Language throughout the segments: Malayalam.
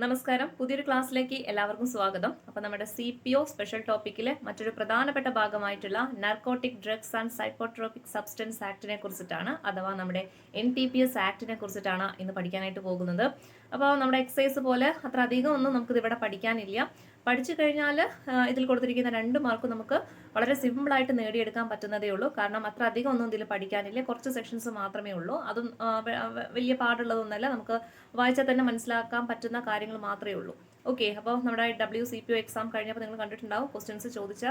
നമസ്കാരം. പുതിയൊരു ക്ലാസ്സിലേക്ക് എല്ലാവർക്കും സ്വാഗതം. അപ്പൊ നമ്മുടെ സി പി ഒ സ്പെഷ്യൽ ടോപ്പിക്കിലെ മറ്റൊരു പ്രധാനപ്പെട്ട ഭാഗമായിട്ടുള്ള narcotic drugs and psychotropic substance ആക്ടിനെ കുറിച്ചിട്ടാണ് അഥവാ നമ്മുടെ എൻ ടി പി എസ് ആക്ടിനെ കുറിച്ചിട്ടാണ് ഇന്ന് പഠിക്കാനായിട്ട് പോകുന്നത്. അപ്പോൾ നമ്മുടെ എക്സസൈസ് പോലെ അത്ര അധികം ഒന്നും നമുക്കിത് ഇവിടെ പഠിക്കാനില്ല. പഠിച്ചു കഴിഞ്ഞാൽ ഇതിൽ കൊടുത്തിരിക്കുന്ന രണ്ട് മാർക്ക് നമുക്ക് വളരെ സിമ്പിളായിട്ട് നേടിയെടുക്കാൻ പറ്റുന്നതേ ഉള്ളൂ. കാരണം അത്ര അധികം ഒന്നും ഇതിൽ പഠിക്കാനില്ല. കുറച്ച് സെക്ഷൻസ് മാത്രമേ ഉള്ളൂ. അതും വലിയ പാടുള്ളതൊന്നുമല്ല. നമുക്ക് വായിച്ചാൽ തന്നെ മനസ്സിലാക്കാൻ പറ്റുന്ന കാര്യങ്ങൾ മാത്രമേ ഉള്ളൂ. ഓക്കെ അപ്പോൾ നമ്മുടെ W C P O exam കഴിഞ്ഞപ്പോൾ നിങ്ങൾ കണ്ടിട്ടുണ്ടാവും ക്വസ്റ്റ്യൻസ് ചോദിച്ച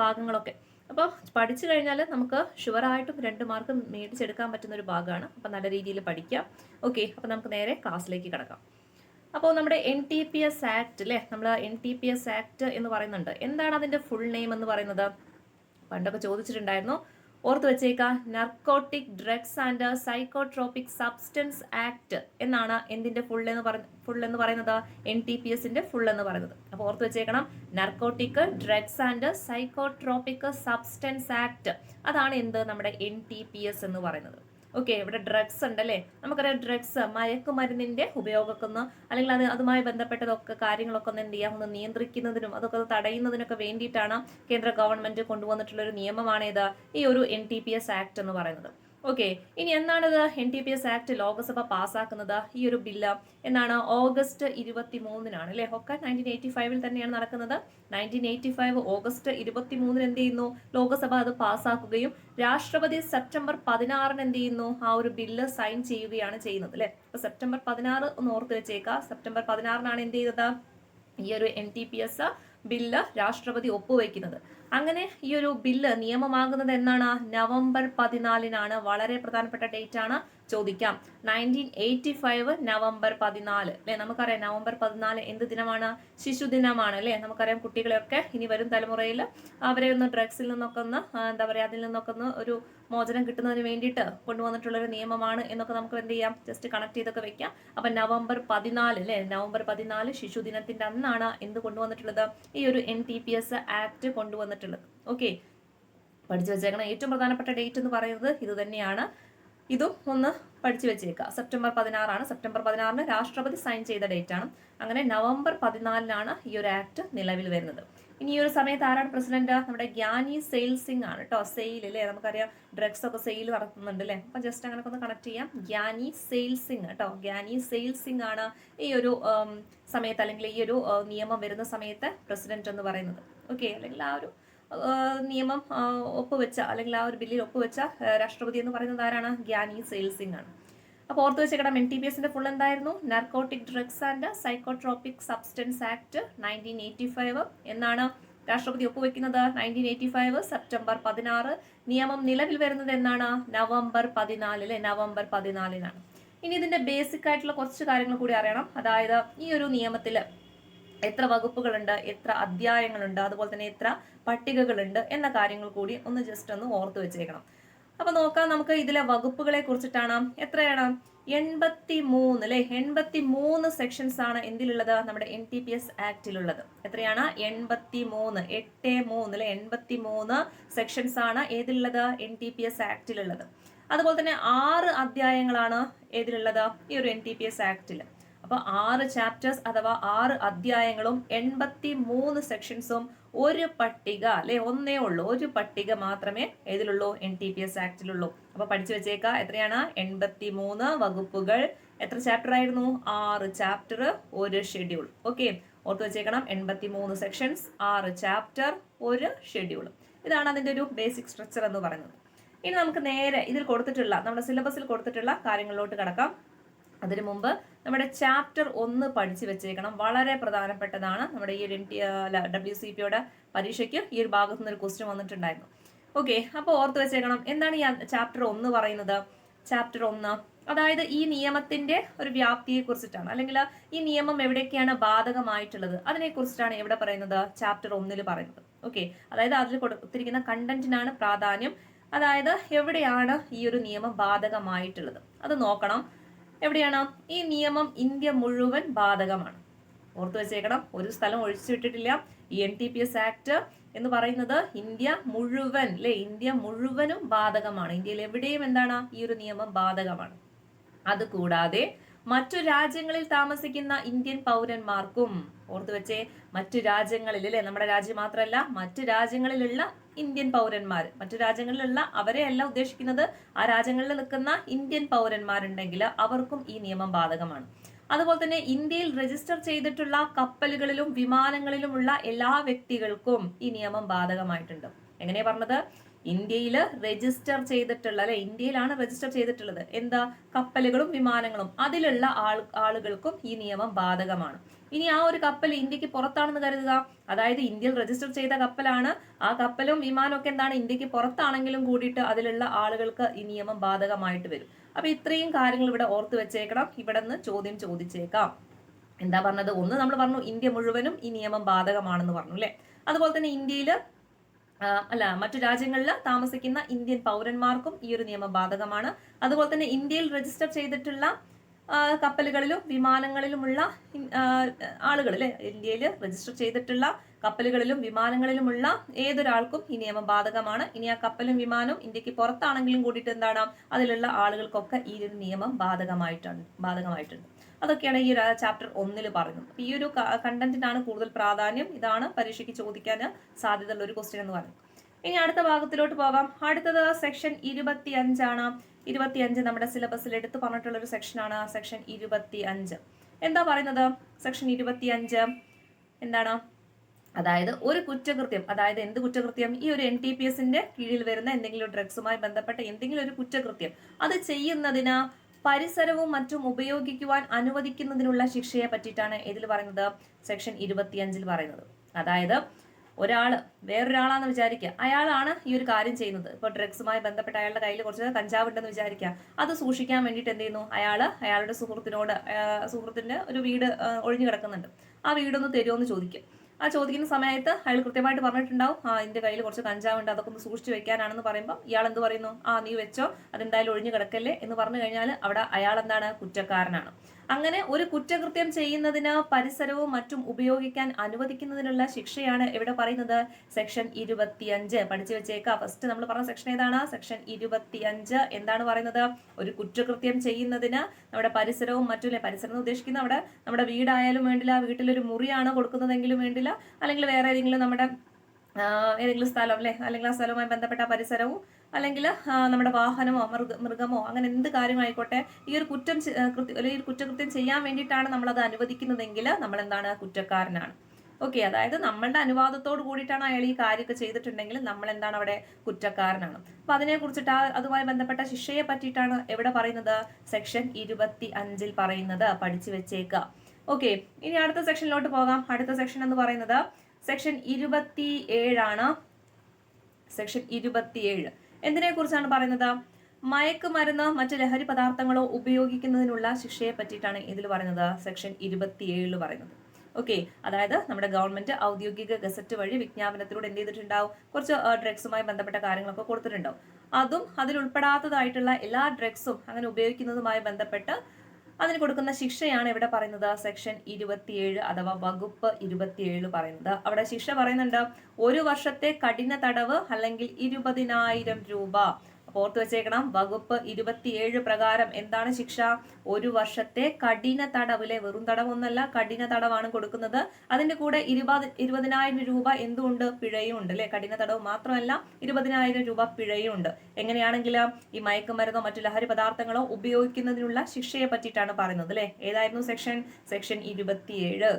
ഭാഗങ്ങളൊക്കെ. അപ്പോൾ പഠിച്ചു കഴിഞ്ഞാൽ നമുക്ക് ഷുവറായിട്ടും രണ്ട് മാർക്ക് മേടിച്ചെടുക്കാൻ പറ്റുന്ന ഒരു ഭാഗമാണ്. അപ്പോൾ നല്ല രീതിയിൽ പഠിക്കാം. ഓക്കെ അപ്പോൾ നമുക്ക് നേരെ ക്ലാസ്സിലേക്ക് കിടക്കാം. അപ്പോൾ നമ്മുടെ N T P S act അല്ലേ നമ്മൾ N T P S act എന്ന് പറയുന്നുണ്ട്. എന്താണ് അതിന്റെ ഫുൾ നെയിം എന്ന് പറയുന്നത്? പണ്ടൊക്കെ ചോദിച്ചിട്ടുണ്ടായിരുന്നു. ഓർത്ത് വെച്ചേക്കാം narcotic drugs and psychotropic substance act എന്നാണ് എന്തിന്റെ ഫുൾ എന്ന് പറ ഫുൾ എന്ന് പറയുന്നത്? എൻ ടി പി എസിന്റെ ഫുൾ എന്ന് പറയുന്നത്. അപ്പോൾ ഓർത്ത് വെച്ചേക്കണം narcotic drugs and psychotropic substance act അതാണ് എന്ത്? നമ്മുടെ എൻ ടി പി എസ് എന്ന് പറയുന്നത്. ഓക്കെ ഇവിടെ ഡ്രഗ്സ് ഉണ്ട് ഉണ്ടല്ലേ? നമുക്കറിയാം ഡ്രഗ്സ് മയക്കുമരുന്നിന്റെ ഉപയോഗമൊക്കെ ഒന്ന് അല്ലെങ്കിൽ അത് അതുമായി ബന്ധപ്പെട്ടതൊക്കെ കാര്യങ്ങളൊക്കെ ഒന്ന് എന്ത് ചെയ്യാം? ഒന്ന് നിയന്ത്രിക്കുന്നതിനും അതൊക്കെ തടയുന്നതിനൊക്കെ വേണ്ടിയിട്ടാണ് കേന്ദ്ര ഗവൺമെന്റ് കൊണ്ടുവന്നിട്ടുള്ള ഒരു നിയമമാണ് ഇത് ഈ ഒരു N T P S act എന്ന് പറയുന്നത്. ഓക്കെ ഇനി എന്നാണത് N T P S act Lok Sabha പാസ്സാക്കുന്നത് ഈ ഒരു ബില്ല് എന്നാണ് ഓഗസ്റ്റ് ഇരുപത്തി മൂന്നിനാണ് അല്ലേ? ഒക്കെ നയന്റീൻ എയ്റ്റി ഫൈവിൽ തന്നെയാണ് നടക്കുന്നത്. നയന്റീൻ എയ്റ്റി ഫൈവ് ഓഗസ്റ്റ് ഇരുപത്തി മൂന്നിന് എന്ത് ചെയ്യുന്നു? ലോക്സഭ അത് പാസ്സാക്കുകയും രാഷ്ട്രപതി സെപ്റ്റംബർ പതിനാറിന് എന്ത് ചെയ്യുന്നു? ആ ഒരു ബില്ല് സൈൻ ചെയ്യുകയാണ് ചെയ്യുന്നത് അല്ലേ? അപ്പൊ സെപ്റ്റംബർ പതിനാറ് ഒന്ന് ഓർത്ത് വെച്ചേക്കാം. സെപ്റ്റംബർ പതിനാറിനാണ് എന്ത് ചെയ്തത്? ഈ ഒരു N T P S bill രാഷ്ട്രപതി ഒപ്പുവെക്കുന്നത്. അങ്ങനെ ഈ ഒരു ബില്ല് നിയമമാകുന്നത് എന്നാണ് നവംബർ പതിനാലിനാണ് വളരെ പ്രധാനപ്പെട്ട ഡേറ്റ് ആണ് ചോദിക്കാം. നയന്റീൻ എയ്റ്റി ഫൈവ് നവംബർ പതിനാല്. അല്ലെ നമുക്കറിയാം നവംബർ പതിനാല് എന്ത് ദിനമാണ്? ശിശുദിനമാണ് അല്ലെ നമുക്കറിയാം കുട്ടികളെയൊക്കെ ഇനി വരും തലമുറയിൽ അവരെ ഒന്ന് ഡ്രഗ്സിൽ നിന്നൊക്കെ ഒന്ന് എന്താ പറയുക അതിൽ നിന്നൊക്കെ ഒന്ന് ഒരു മോചനം കിട്ടുന്നതിന് വേണ്ടിയിട്ട് കൊണ്ടുവന്നിട്ടുള്ള ഒരു നിയമമാണ് എന്നൊക്കെ നമുക്ക് എന്ത് ചെയ്യാം? ജസ്റ്റ് കണക്ട് ചെയ്തൊക്കെ വെക്കാം. അപ്പൊ നവംബർ പതിനാല് അല്ലെ? നവംബർ പതിനാല് ശിശുദിനത്തിന്റെ അന്നാണ് എന്ത് കൊണ്ടുവന്നിട്ടുള്ളത്? ഈ ഒരു N T P S act കൊണ്ടുവന്നിട്ടുള്ളത്. ഓക്കെ പഠിച്ചു വെച്ചേക്കണം ഏറ്റവും പ്രധാനപ്പെട്ട ഡേറ്റ് എന്ന് പറയുന്നത് ഇത് തന്നെയാണ്. ഇതും ഒന്ന് പഠിച്ചു വെച്ചേക്കുക സെപ്റ്റംബർ പതിനാറാണ്. സെപ്റ്റംബർ പതിനാറിന് രാഷ്ട്രപതി സൈൻ ചെയ്ത ഡേറ്റ് ആണ്. അങ്ങനെ നവംബർ പതിനാലിനാണ് ഈ ഒരു ആക്ട് നിലവിൽ വരുന്നത്. ഇനി ഈ ഒരു സമയത്ത് ആരാണ് പ്രസിഡന്റ്? നമ്മുടെ ഗ്യാനി സെയിൽ സിംഗ് ആണ് കേട്ടോ സെയിൽ അല്ലേ നമുക്കറിയാം ഡ്രഗ്സ് ഒക്കെ സെയിൽ നടത്തുന്നുണ്ട് അല്ലേ അപ്പൊ ജസ്റ്റ് അങ്ങനെ ഒന്ന് കണക്ട് ചെയ്യാം. ഗ്യാനി സെയിൽ സിംഗ് കേട്ടോ ഗ്യാനി സെയിൽ സിംഗ് ആണ് ഈ ഒരു സമയത്ത് അല്ലെങ്കിൽ ഈ ഒരു നിയമം വരുന്ന സമയത്ത് പ്രസിഡന്റ് എന്ന് പറയുന്നത്. ഓക്കെ അല്ലെങ്കിൽ ആ ഒരു നിയമം ഒപ്പുവെച്ച അല്ലെങ്കിൽ ആ ഒരു ബില്ലിൽ ഒപ്പുവെച്ച രാഷ്ട്രപതി എന്ന് പറയുന്നത് ആരാണ്? ഗ്യാനി സെയിൽ സിംഗ് ആണ്. അപ്പോൾ ഓർത്ത് വെച്ചേക്കണം എൻ ടി ബി എസിന്റെ ഫുൾ എന്തായിരുന്നു? Narcotic drugs and psychotropic substance act nineteen eighty five എന്നാണ് രാഷ്ട്രപതി ഒപ്പുവെക്കുന്നത്. നയന്റീൻ എയ്റ്റി ഫൈവ് സെപ്റ്റംബർ പതിനാറ്. നിയമം നിലവിൽ വരുന്നത് എന്നാണ്? നവംബർ പതിനാല് അല്ലെ നവംബർ പതിനാലിനാണ്. ഇനി ഇതിന്റെ ബേസിക് ആയിട്ടുള്ള കുറച്ച് കാര്യങ്ങൾ കൂടി അറിയണം. അതായത് ഈ ഒരു നിയമത്തിൽ എത്ര വകുപ്പുകളുണ്ട് എത്ര അധ്യായങ്ങളുണ്ട് അതുപോലെ തന്നെ എത്ര പട്ടികകളുണ്ട് എന്ന കാര്യങ്ങൾ കൂടി ഒന്ന് ജസ്റ്റ് ഒന്ന് ഓർത്ത് വെച്ചേക്കണം. അപ്പൊ നോക്കാം നമുക്ക് ഇതിലെ വകുപ്പുകളെ കുറിച്ചിട്ടാണ് എത്രയാണ്? എൺപത്തി മൂന്ന് അല്ലെ എൺപത്തി മൂന്ന് സെക്ഷൻസ് ആണ് എന്തിലുള്ളത്? നമ്മുടെ എൻ ടി പി എസ് ആക്ടിലുള്ളത് എത്രയാണ്? എൺപത്തി മൂന്ന് എട്ട് മൂന്ന് അല്ലെ എൺപത്തി മൂന്ന് സെക്ഷൻസ് ആണ് ഏതിലുള്ളത്? എൻ ടി പി എസ് ആക്ടിലുള്ളത് അതുപോലെ തന്നെ ആറ് അധ്യായങ്ങളാണ് ഏതിലുള്ളത്? ഈ ഒരു എൻ ടി പി എസ് ആക്ടിൽ അപ്പൊ ആറ് ചാപ്റ്റേഴ്സ് അഥവാ ആറ് അധ്യായങ്ങളും എൺപത്തി മൂന്ന് സെക്ഷൻസും ഒരു പട്ടിക അല്ലെ? ഒന്നേ ഉള്ളൂ. ഒരു പട്ടിക മാത്രമേ ഏതിലുള്ളൂ? എൻ ടി പി എസ് ആക്ടിലുള്ളൂ അപ്പൊ പഠിച്ചു വെച്ചേക്ക. എത്രയാണ്? എൺപത്തി മൂന്ന് വകുപ്പുകൾ. എത്ര ചാപ്റ്റർ ആയിരുന്നു? ആറ് ചാപ്റ്റർ ഒരു ഷെഡ്യൂൾ ഓക്കെ ഓർത്ത് വെച്ചേക്കണം. എൺപത്തി മൂന്ന് സെക്ഷൻസ് ആറ് ചാപ്റ്റർ ഒരു ഷെഡ്യൂൾ ഇതാണ് അതിന്റെ ഒരു ബേസിക് സ്ട്രക്ചർ എന്ന് പറയുന്നത്. ഇനി നമുക്ക് നേരെ ഇതിൽ കൊടുത്തിട്ടുള്ള നമ്മുടെ സിലബസിൽ കൊടുത്തിട്ടുള്ള കാര്യങ്ങളിലോട്ട് കടക്കാം. അതിനു മുമ്പ് നമ്മുടെ ചാപ്റ്റർ ഒന്ന് പഠിച്ചു വെച്ചേക്കണം. വളരെ പ്രധാനപ്പെട്ടതാണ് നമ്മുടെ ഈ ഒരു എൻ ടി ഡബ്ല്യു സി പിയുടെ പരീക്ഷയ്ക്ക് ഈ ഒരു ഭാഗത്തു നിന്ന് ഒരു ക്വസ്റ്റ്യൻ വന്നിട്ടുണ്ടായിരുന്നു. ഓക്കെ അപ്പോൾ ഓർത്ത് വെച്ചേക്കണം. എന്താണ് ഈ ചാപ്റ്റർ ഒന്ന് പറയുന്നത്? ചാപ്റ്റർ ഒന്ന് അതായത് ഈ നിയമത്തിന്റെ ഒരു വ്യാപ്തിയെ കുറിച്ചിട്ടാണ്. അല്ലെങ്കിൽ ഈ നിയമം എവിടെയൊക്കെയാണ് ബാധകമായിട്ടുള്ളത്? അതിനെ കുറിച്ചിട്ടാണ് എവിടെ പറയുന്നത് ചാപ്റ്റർ ഒന്നിൽ പറയുന്നത്. ഓക്കെ അതായത് അതിൽ കൊടുത്തിരിക്കുന്ന കണ്ടന്റിനാണ് പ്രാധാന്യം. അതായത് എവിടെയാണ് ഈ ഒരു നിയമം ബാധകമായിട്ടുള്ളത്? അത് നോക്കണം. എവിടെയാണ്? ഈ നിയമം ഇന്ത്യ മുഴുവൻ ബാധകമാണ്. ഓർത്തു വെച്ചേക്കണം ഒരു സ്ഥലം ഒഴിച്ചു വിട്ടിട്ടില്ല. ഈ N T P S act എന്ന് പറയുന്നത് ഇന്ത്യ മുഴുവൻ അല്ലെ ഇന്ത്യ മുഴുവനും ബാധകമാണ്. ഇന്ത്യയിൽ എവിടെയും എന്താണ്? ഈ ഒരു നിയമം ബാധകമാണ്. അതുകൂടാതെ മറ്റു രാജ്യങ്ങളിൽ താമസിക്കുന്ന ഇന്ത്യൻ പൗരന്മാർക്കും ഓർത്തു വെച്ചേ മറ്റു രാജ്യങ്ങളിൽ അല്ലെ? നമ്മുടെ രാജ്യം മാത്രമല്ല മറ്റു രാജ്യങ്ങളിലുള്ള ഇന്ത്യൻ പൗരന്മാർ മറ്റു രാജ്യങ്ങളിലുള്ള അവരെ അല്ല ഉദ്ദേശിക്കുന്നത്. ആ രാജ്യങ്ങളിൽ നിൽക്കുന്ന ഇന്ത്യൻ പൗരന്മാരുണ്ടെങ്കിൽ അവർക്കും ഈ നിയമം ബാധകമാണ്. അതുപോലെ തന്നെ ഇന്ത്യയിൽ രജിസ്റ്റർ ചെയ്തിട്ടുള്ള കപ്പലുകളിലും വിമാനങ്ങളിലുമുള്ള എല്ലാ വ്യക്തികൾക്കും ഈ നിയമം ബാധകമായിട്ടുണ്ട്. എങ്ങനെയാ പറഞ്ഞത്? ഇന്ത്യയിൽ രജിസ്റ്റർ ചെയ്തിട്ടുള്ള അല്ലെ ഇന്ത്യയിലാണ് രജിസ്റ്റർ ചെയ്തിട്ടുള്ളത്. എന്താ? കപ്പലുകളും വിമാനങ്ങളും. അതിലുള്ള ആൾ ആളുകൾക്കും ഈ നിയമം ബാധകമാണ്. ഇനി ആ ഒരു കപ്പൽ ഇന്ത്യയ്ക്ക് പുറത്താണെന്ന് കരുതുക. അതായത് ഇന്ത്യയിൽ രജിസ്റ്റർ ചെയ്ത കപ്പലാണ്. ആ കപ്പലും വിമാനമൊക്കെ എന്താണ്? ഇന്ത്യയ്ക്ക് പുറത്താണെങ്കിലും കൂടിയിട്ട് അതിലുള്ള ആളുകൾക്ക് ഈ നിയമം ബാധകമായിട്ട് വരും. അപ്പൊ ഇത്രയും കാര്യങ്ങൾ ഇവിടെ ഓർത്ത് വെച്ചേക്കണം. ഇവിടെ നിന്ന് ചോദ്യം ചോദിച്ചേക്കാം. എന്താ പറഞ്ഞത്? ഒന്ന് നമ്മൾ പറഞ്ഞു ഇന്ത്യ മുഴുവനും ഈ നിയമം ബാധകമാണെന്ന് പറഞ്ഞു അല്ലെ? അതുപോലെ തന്നെ ഇന്ത്യയിൽ അല്ല മറ്റു രാജ്യങ്ങളിൽ താമസിക്കുന്ന ഇന്ത്യൻ പൗരന്മാർക്കും ഈ ഒരു നിയമം ബാധകമാണ് അതുപോലെ തന്നെ ഇന്ത്യയിൽ രജിസ്റ്റർ ചെയ്തിട്ടുള്ള കപ്പലുകളിലും വിമാനങ്ങളിലുമുള്ള ആളുകൾ അല്ലെ? ഇന്ത്യയിൽ രജിസ്റ്റർ ചെയ്തിട്ടുള്ള കപ്പലുകളിലും വിമാനങ്ങളിലുമുള്ള ഏതൊരാൾക്കും ഈ നിയമം ബാധകമാണ് ഇനി ആ കപ്പലും വിമാനവും ഇന്ത്യയ്ക്ക് പുറത്താണെങ്കിലും കൂടിയിട്ട് എന്താണ്? അതിലുള്ള ആളുകൾക്കൊക്കെ ഈ ഒരു നിയമം ബാധകമായിട്ടുണ്ട് ബാധകമായിട്ടുണ്ട്. അതൊക്കെയാണ് ഈ ഒരു ചാപ്റ്റർ ഒന്നിൽ പറയുന്നത്. ഈ ഒരു കണ്ടന്റിനാണ് കൂടുതൽ പ്രാധാന്യം. ഇതാണ് പരീക്ഷയ്ക്ക് ചോദിക്കാൻ സാധ്യതയുള്ള ഒരു ക്വസ്റ്റ്യൻ എന്ന് പറയുന്നത്. ഇനി അടുത്ത ഭാഗത്തിലോട്ട് പോകാം. അടുത്തത് സെക്ഷൻ ഇരുപത്തി അഞ്ചാണ് ഇരുപത്തി അഞ്ച് നമ്മുടെ സിലബസിൽ എടുത്തു പറഞ്ഞിട്ടുള്ള ഒരു സെക്ഷനാണ് സെക്ഷൻ ഇരുപത്തി അഞ്ച് എന്താ പറയുന്നത്? സെക്ഷൻ ഇരുപത്തി അഞ്ച് എന്താണ്? അതായത് ഒരു കുറ്റകൃത്യം അതായത് എന്ത് കുറ്റകൃത്യം? ഈ ഒരു എൻ ടി പി എസിന്റെ കീഴിൽ വരുന്ന എന്തെങ്കിലും ഡ്രഗ്സുമായി ബന്ധപ്പെട്ട എന്തെങ്കിലും ഒരു കുറ്റകൃത്യം. അത് ചെയ്യുന്നതിന് പരിസരവും മറ്റും ഉപയോഗിക്കുവാൻ അനുവദിക്കുന്നതിനുള്ള ശിക്ഷയെ പറ്റിയിട്ടാണ് ഇതിൽ പറയുന്നത്. സെക്ഷൻ ഇരുപത്തിയഞ്ചിൽ പറയുന്നത്. അതായത് ഒരാൾ വേറൊരാളാന്ന് വിചാരിക്കുക. അയാളാണ് ഈ ഒരു കാര്യം ചെയ്യുന്നത്. ഇപ്പോൾ ഡ്രഗ്സുമായി ബന്ധപ്പെട്ട അയാളുടെ കയ്യിൽ കുറച്ച് കഞ്ചാവ് ഉണ്ടെന്ന് വിചാരിക്കുക. അത് സൂക്ഷിക്കാൻ വേണ്ടിയിട്ട് എന്ത് ചെയ്യുന്നു? അയാൾ അയാളുടെ സുഹൃത്തിനോട് സുഹൃത്തിന്റെ ഒരു വീട് ഒഴിഞ്ഞു കിടക്കുന്നുണ്ട്. ആ വീടൊന്ന് തരുമോ എന്ന് ചോദിക്കും. ആ ചോദിക്കുന്ന സമയത്ത് അയാൾ കൃത്യമായിട്ട് പറഞ്ഞിട്ടുണ്ടാവും ആ എന്റെ കയ്യിൽ കുറച്ച് കഞ്ചാവുണ്ട് അതൊക്കെ ഒന്ന് സൂക്ഷിച്ചു വെക്കാനാണെന്ന് പറയുമ്പോൾ ഇയാൾ എന്ത് പറയുന്നു? ആ നീ വെച്ചോ അതെന്തായാലും ഒഴിഞ്ഞു കിടക്കല്ലേ? എന്ന് പറഞ്ഞു കഴിഞ്ഞാൽ അവിടെ അയാൾ എന്താണ്? കുറ്റക്കാരനാണ്. അങ്ങനെ ഒരു കുറ്റകൃത്യം ചെയ്യുന്നതിന് പരിസരവും മറ്റും ഉപയോഗിക്കാൻ അനുവദിക്കുന്നതിനുള്ള ശിക്ഷയാണ് ഇവിടെ പറയുന്നത്. സെക്ഷൻ ഇരുപത്തിയഞ്ച് പഠിച്ചു വെച്ചേക്ക. ഫസ്റ്റ് നമ്മൾ പറഞ്ഞ സെക്ഷൻ ഏതാണ്? സെക്ഷൻ ഇരുപത്തിയഞ്ച് എന്താണ് പറയുന്നത്? ഒരു കുറ്റകൃത്യം ചെയ്യുന്നതിന് നമ്മുടെ പരിസരവും മറ്റും പരിസരം എന്ന് ഉദ്ദേശിക്കുന്ന അവിടെ നമ്മുടെ വീടായാലും വേണ്ടില്ല വീട്ടിലൊരു മുറിയാണ് കൊടുക്കുന്നതെങ്കിലും വേണ്ടില്ല അല്ലെങ്കിൽ വേറെ ഏതെങ്കിലും നമ്മുടെ ഏതെങ്കിലും സ്ഥലം അല്ലെ? അല്ലെങ്കിൽ ആ സ്ഥലവുമായി ബന്ധപ്പെട്ട പരിസരവും അല്ലെങ്കിൽ നമ്മുടെ വാഹനമോ മൃഗ മൃഗമോ അങ്ങനെ എന്ത് കാര്യമായിക്കോട്ടെ ഈ ഒരു കുറ്റം അല്ലെങ്കിൽ ഒരു കുറ്റകൃത്യം ചെയ്യാൻ വേണ്ടിയിട്ടാണ് നമ്മളത് അനുവദിക്കുന്നതെങ്കിൽ നമ്മൾ എന്താണ് കുറ്റക്കാരനാണ്. ഓക്കെ അതായത് നമ്മളുടെ അനുവാദത്തോട് കൂടിയിട്ടാണ് അയാൾ ഈ കാര്യമൊക്കെ ചെയ്തിട്ടുണ്ടെങ്കിൽ നമ്മൾ എന്താണ് അവിടെ കുറ്റക്കാരനാണ്. അപ്പൊ അതിനെ കുറിച്ചിട്ട് അതുമായി ബന്ധപ്പെട്ട ശിക്ഷയെ പറ്റിയിട്ടാണ് എവിടെ പറയുന്നത്? സെക്ഷൻ ഇരുപത്തി അഞ്ചിൽ പറയുന്നത് പഠിച്ചു വെച്ചേക്കുക ഓക്കെ ഇനി അടുത്ത സെക്ഷനിലോട്ട് പോകാം. അടുത്ത സെക്ഷൻ എന്ന് പറയുന്നത് സെക്ഷൻ ഇരുപത്തി ഏഴാണ് സെക്ഷൻ ഇരുപത്തിയേഴ്. എന്തിനെ കുറിച്ചാണ് പറയുന്നത് മയക്കുമരുന്ന് മറ്റ് ലഹരി പദാർത്ഥങ്ങളോ ഉപയോഗിക്കുന്നതിനുള്ള ശിക്ഷയെ പറ്റിയിട്ടാണ് ഇതിൽ പറയുന്നത്. സെക്ഷൻ ഇരുപത്തിയേഴിൽ പറയുന്നത്. ഓക്കെ അതായത് നമ്മുടെ ഗവൺമെന്റ് ഔദ്യോഗിക ഗസറ്റ് വഴി വിജ്ഞാപനത്തിലൂടെ എന്ത് ചെയ്തിട്ടുണ്ടാവും? കുറച്ച് ഡ്രഗ്സുമായി ബന്ധപ്പെട്ട കാര്യങ്ങളൊക്കെ കൊടുത്തിട്ടുണ്ടാവും. അതും അതിൽ ഉൾപ്പെടാത്തതായിട്ടുള്ള എല്ലാ ഡ്രഗ്സും അങ്ങനെ ഉപയോഗിക്കുന്നതുമായി ബന്ധപ്പെട്ട് അതിന് കൊടുക്കുന്ന ശിക്ഷയാണ് ഇവിടെ പറയുന്നത്? സെക്ഷൻ ഇരുപത്തിയേഴ് അഥവാ വകുപ്പ് ഇരുപത്തിയേഴ് പറയുന്നത്. അവിടെ ശിക്ഷ പറയുന്നുണ്ട് ഒരു വർഷത്തെ കഠിന തടവ് അല്ലെങ്കിൽ ഇരുപതിനായിരം രൂപ. ഓർത്ത് വെച്ചേക്കണം. വകുപ്പ് ഇരുപത്തിയേഴ് പ്രകാരം എന്താണ് ശിക്ഷ? ഒരു വർഷത്തെ കഠിന തടവിലെ വെറും തടവൊന്നല്ല കഠിന തടവാണ് കൊടുക്കുന്നത്. അതിന്റെ കൂടെ ഇരുപത് ഇരുപതിനായിരം രൂപ എന്തുകൊണ്ട് പിഴയും ഉണ്ട് അല്ലെ? കഠിന തടവ് മാത്രമല്ല ഇരുപതിനായിരം രൂപ പിഴയും ഉണ്ട്. എങ്ങനെയാണെങ്കിൽ ഈ മയക്കുമരുന്നോ മറ്റു ലഹരി പദാർത്ഥങ്ങളോ ഉപയോഗിക്കുന്നതിനുള്ള ശിക്ഷയെ പറ്റിയിട്ടാണ് പറയുന്നത് അല്ലെ? ഏതായിരുന്നു സെക്ഷൻ? സെക്ഷൻ ഇരുപത്തിയേഴ്.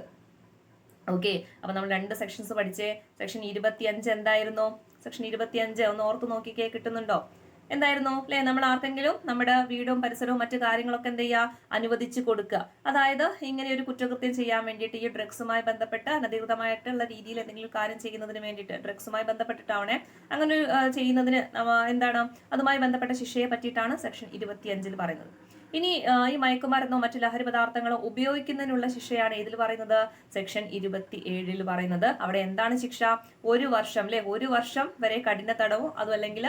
ഓക്കെ. അപ്പൊ നമ്മൾ രണ്ട് സെക്ഷൻസ് പഠിച്ചേ. സെക്ഷൻ ഇരുപത്തിയഞ്ച് എന്തായിരുന്നു? സെക്ഷൻ ഇരുപത്തിയഞ്ച് ഒന്ന് ഓർത്ത് നോക്കിക്കേ കിട്ടുന്നുണ്ടോ? എന്തായിരുന്നു? അല്ലെ നമ്മൾ ആർക്കെങ്കിലും നമ്മുടെ വീടും പരിസരവും മറ്റു കാര്യങ്ങളൊക്കെ എന്ത് ചെയ്യുക? അനുവദിച്ചു കൊടുക്കുക. അതായത് ഇങ്ങനെ ഒരു കുറ്റകൃത്യം ചെയ്യാൻ വേണ്ടിയിട്ട് ഈ ഡ്രഗ്സുമായി ബന്ധപ്പെട്ട് അനധികൃതമായിട്ടുള്ള രീതിയിൽ എന്തെങ്കിലും കാര്യം ചെയ്യുന്നതിന് വേണ്ടിയിട്ട് ഡ്രഗ്സുമായി ബന്ധപ്പെട്ടിട്ടാവണേ. അങ്ങനെ ചെയ്യുന്നതിന് എന്താണ്? അതുമായി ബന്ധപ്പെട്ട ശിക്ഷയെ പറ്റിയിട്ടാണ് സെക്ഷൻ ഇരുപത്തിയഞ്ചിൽ പറയുന്നത്. ഇനി ഈ മയക്കുമരുന്നോ മറ്റു ലഹരി പദാർത്ഥങ്ങളോ ഉപയോഗിക്കുന്നതിനുള്ള ശിക്ഷയാണ് ഇതിൽ പറയുന്നത്. സെക്ഷൻ ഇരുപത്തി ഏഴിൽ പറയുന്നത്. അവിടെ എന്താണ് ശിക്ഷ? ഒരു വർഷം അല്ലെ ഒരു വർഷം വരെ കഠിന തടവും അതും അല്ലെങ്കിൽ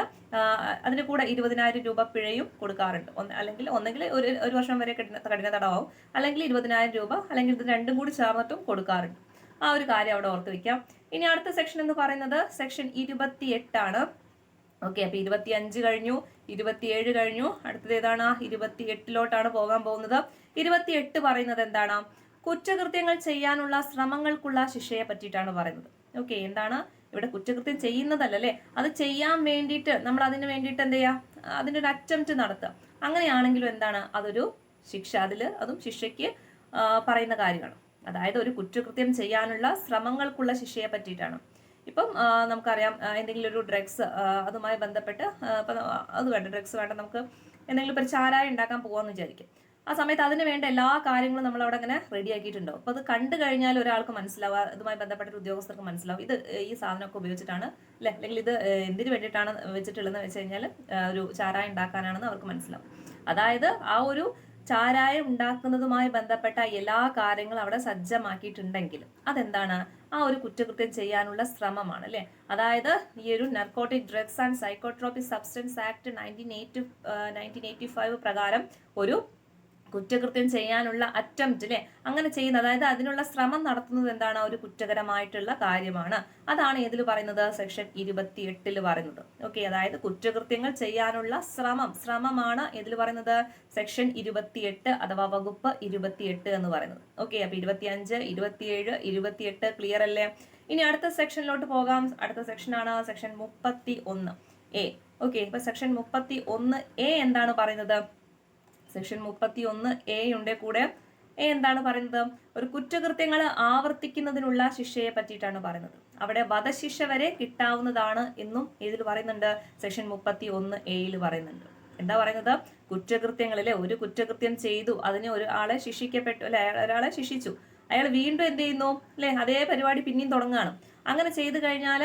അതിന് കൂടെ ഇരുപതിനായിരം രൂപ പിഴയും കൊടുക്കാറുണ്ട്. അല്ലെങ്കിൽ ഒന്നെങ്കിൽ ഒരു ഒരു വർഷം വരെ കഠിന കഠിന തടവാവും അല്ലെങ്കിൽ ഇരുപതിനായിരം രൂപ അല്ലെങ്കിൽ ഇത് രണ്ടും കൂടി ചേർന്നിട്ടും കൊടുക്കാറുണ്ട്. ആ ഒരു കാര്യം അവിടെ ഓർത്ത് വെക്കാം. ഇനി അടുത്ത സെക്ഷൻ എന്ന് പറയുന്നത് സെക്ഷൻ ഇരുപത്തി എട്ടാണ് ഓക്കെ അപ്പൊ ഇരുപത്തി അഞ്ച് കഴിഞ്ഞു. ഇരുപത്തിയേഴ് കഴിഞ്ഞു. അടുത്തത് ഏതാണ്? ഇരുപത്തി എട്ടിലോട്ടാണ് പോകാൻ പോകുന്നത്. ഇരുപത്തിയെട്ട് പറയുന്നത് എന്താണ്? കുറ്റകൃത്യങ്ങൾ ചെയ്യാനുള്ള ശ്രമങ്ങൾക്കുള്ള ശിക്ഷയെ പറ്റിയിട്ടാണ് പറയുന്നത്. ഓക്കെ എന്താണ്? ഇവിടെ കുറ്റകൃത്യം ചെയ്യുന്നതല്ലേ അത് ചെയ്യാൻ വേണ്ടിയിട്ട് നമ്മൾ അതിന് വേണ്ടിയിട്ട് എന്ത് ചെയ്യുക അതിന്റെ ഒരു അറ്റംപ്റ്റ് നടത്തുക. അങ്ങനെയാണെങ്കിലും എന്താണ്? അതൊരു ശിക്ഷ. അതിൽ അതും ശിക്ഷയ്ക്ക് പറയുന്ന കാര്യമാണ് അതായത് ഒരു കുറ്റകൃത്യം ചെയ്യാനുള്ള ശ്രമങ്ങൾക്കുള്ള ശിക്ഷയെ പറ്റിയിട്ടാണ്. ഇപ്പം നമുക്കറിയാം എന്തെങ്കിലും ഒരു ഡ്രഗ്സ് അതുമായി ബന്ധപ്പെട്ട് ഇപ്പം അത് വേണ്ട ഡ്രഗ്സ് വേണ്ട നമുക്ക് എന്തെങ്കിലും ഒരു ചാരായം ഉണ്ടാക്കാൻ പോകാമെന്ന് വിചാരിക്കും. ആ സമയത്ത് അതിന് വേണ്ട എല്ലാ കാര്യങ്ങളും നമ്മൾ അവിടെ അങ്ങനെ റെഡി ആക്കിയിട്ടുണ്ടാവും. അപ്പോൾ അത് കണ്ടു കഴിഞ്ഞാൽ ഒരാൾക്ക് മനസ്സിലാവുക അതുമായി ബന്ധപ്പെട്ട ഉദ്യോഗസ്ഥർക്ക് മനസ്സിലാവും. ഇത് ഈ സാധനമൊക്കെ ഉപയോഗിച്ചിട്ടാണ് അല്ലേ? അല്ലെങ്കിൽ ഇത് എന്തിനു വേണ്ടിയിട്ടാണ് വെച്ചിട്ടുള്ളതെന്ന് വെച്ച് കഴിഞ്ഞാൽ ഒരു ചാരായം ഉണ്ടാക്കാനാണെന്ന് അവർക്ക് മനസ്സിലാവും. അതായത് ആ ഒരു ചാരായം ഉണ്ടാക്കുന്നതുമായി ബന്ധപ്പെട്ട എല്ലാ കാര്യങ്ങളും അവിടെ സജ്ജമാക്കിയിട്ടുണ്ടെങ്കിൽ അതെന്താണ്? ആ ഒരു കുറ്റകൃത്യം ചെയ്യാനുള്ള ശ്രമമാണ് അല്ലേ? അതായത് ഈ ഒരു narcotic drugs and psychotropic substance act nineteen eighty nineteen eighty five പ്രകാരം ഒരു കുറ്റകൃത്യം ചെയ്യാനുള്ള അറ്റംപ്റ്റ് അല്ലെ അങ്ങനെ ചെയ്യുന്ന അതായത് അതിനുള്ള ശ്രമം നടത്തുന്നത് എന്താണ്? ഒരു കുറ്റകരമായിട്ടുള്ള കാര്യമാണ്. അതാണ് ഇതിൽ പറയുന്നത്? സെക്ഷൻ ഇരുപത്തി എട്ടിൽ പറയുന്നത്. ഓക്കെ അതായത് കുറ്റകൃത്യങ്ങൾ ചെയ്യാനുള്ള ശ്രമം. ശ്രമമാണ് ഇതിൽ പറയുന്നത്? സെക്ഷൻ ഇരുപത്തിയെട്ട് അഥവാ വകുപ്പ് ഇരുപത്തിയെട്ട് എന്ന് പറയുന്നത്. ഓക്കെ അപ്പൊ ഇരുപത്തിയഞ്ച് ഇരുപത്തിയേഴ് ഇരുപത്തിയെട്ട് ക്ലിയർ അല്ലേ? ഇനി അടുത്ത സെക്ഷനിലോട്ട് പോകാം. അടുത്ത സെക്ഷനാണ് സെക്ഷൻ മുപ്പത്തി ഒന്ന് എ ഓക്കെ ഇപ്പൊ സെക്ഷൻ മുപ്പത്തി ഒന്ന് എ എന്താണ് പറയുന്നത്? സെക്ഷൻ മുപ്പത്തി ഒന്ന് എ ഉണ്ട് കൂടെ എ എന്താണ് പറയുന്നത്? ഒരു കുറ്റകൃത്യങ്ങൾ ആവർത്തിക്കുന്നതിനുള്ള ശിക്ഷയെ പറ്റിയിട്ടാണ് പറയുന്നത്. അവിടെ വധശിക്ഷ വരെ കിട്ടാവുന്നതാണ് എന്നും ഇതിൽ പറയുന്നുണ്ട്. സെക്ഷൻ മുപ്പത്തി ഒന്ന് എയിൽ പറയുന്നുണ്ട്. എന്താ പറയുന്നത്? കുറ്റകൃത്യങ്ങളിലെ ഒരു കുറ്റകൃത്യം ചെയ്തു. അതിന് ഒരാളെ ശിക്ഷിക്കപ്പെട്ടു അല്ലെ ഒരാളെ ശിക്ഷിച്ചു. അയാൾ വീണ്ടും എന്ത് ചെയ്യുന്നു? അല്ലെ അതേ പരിപാടി പിന്നെയും തുടങ്ങുകയാണ്. അങ്ങനെ ചെയ്തു കഴിഞ്ഞാൽ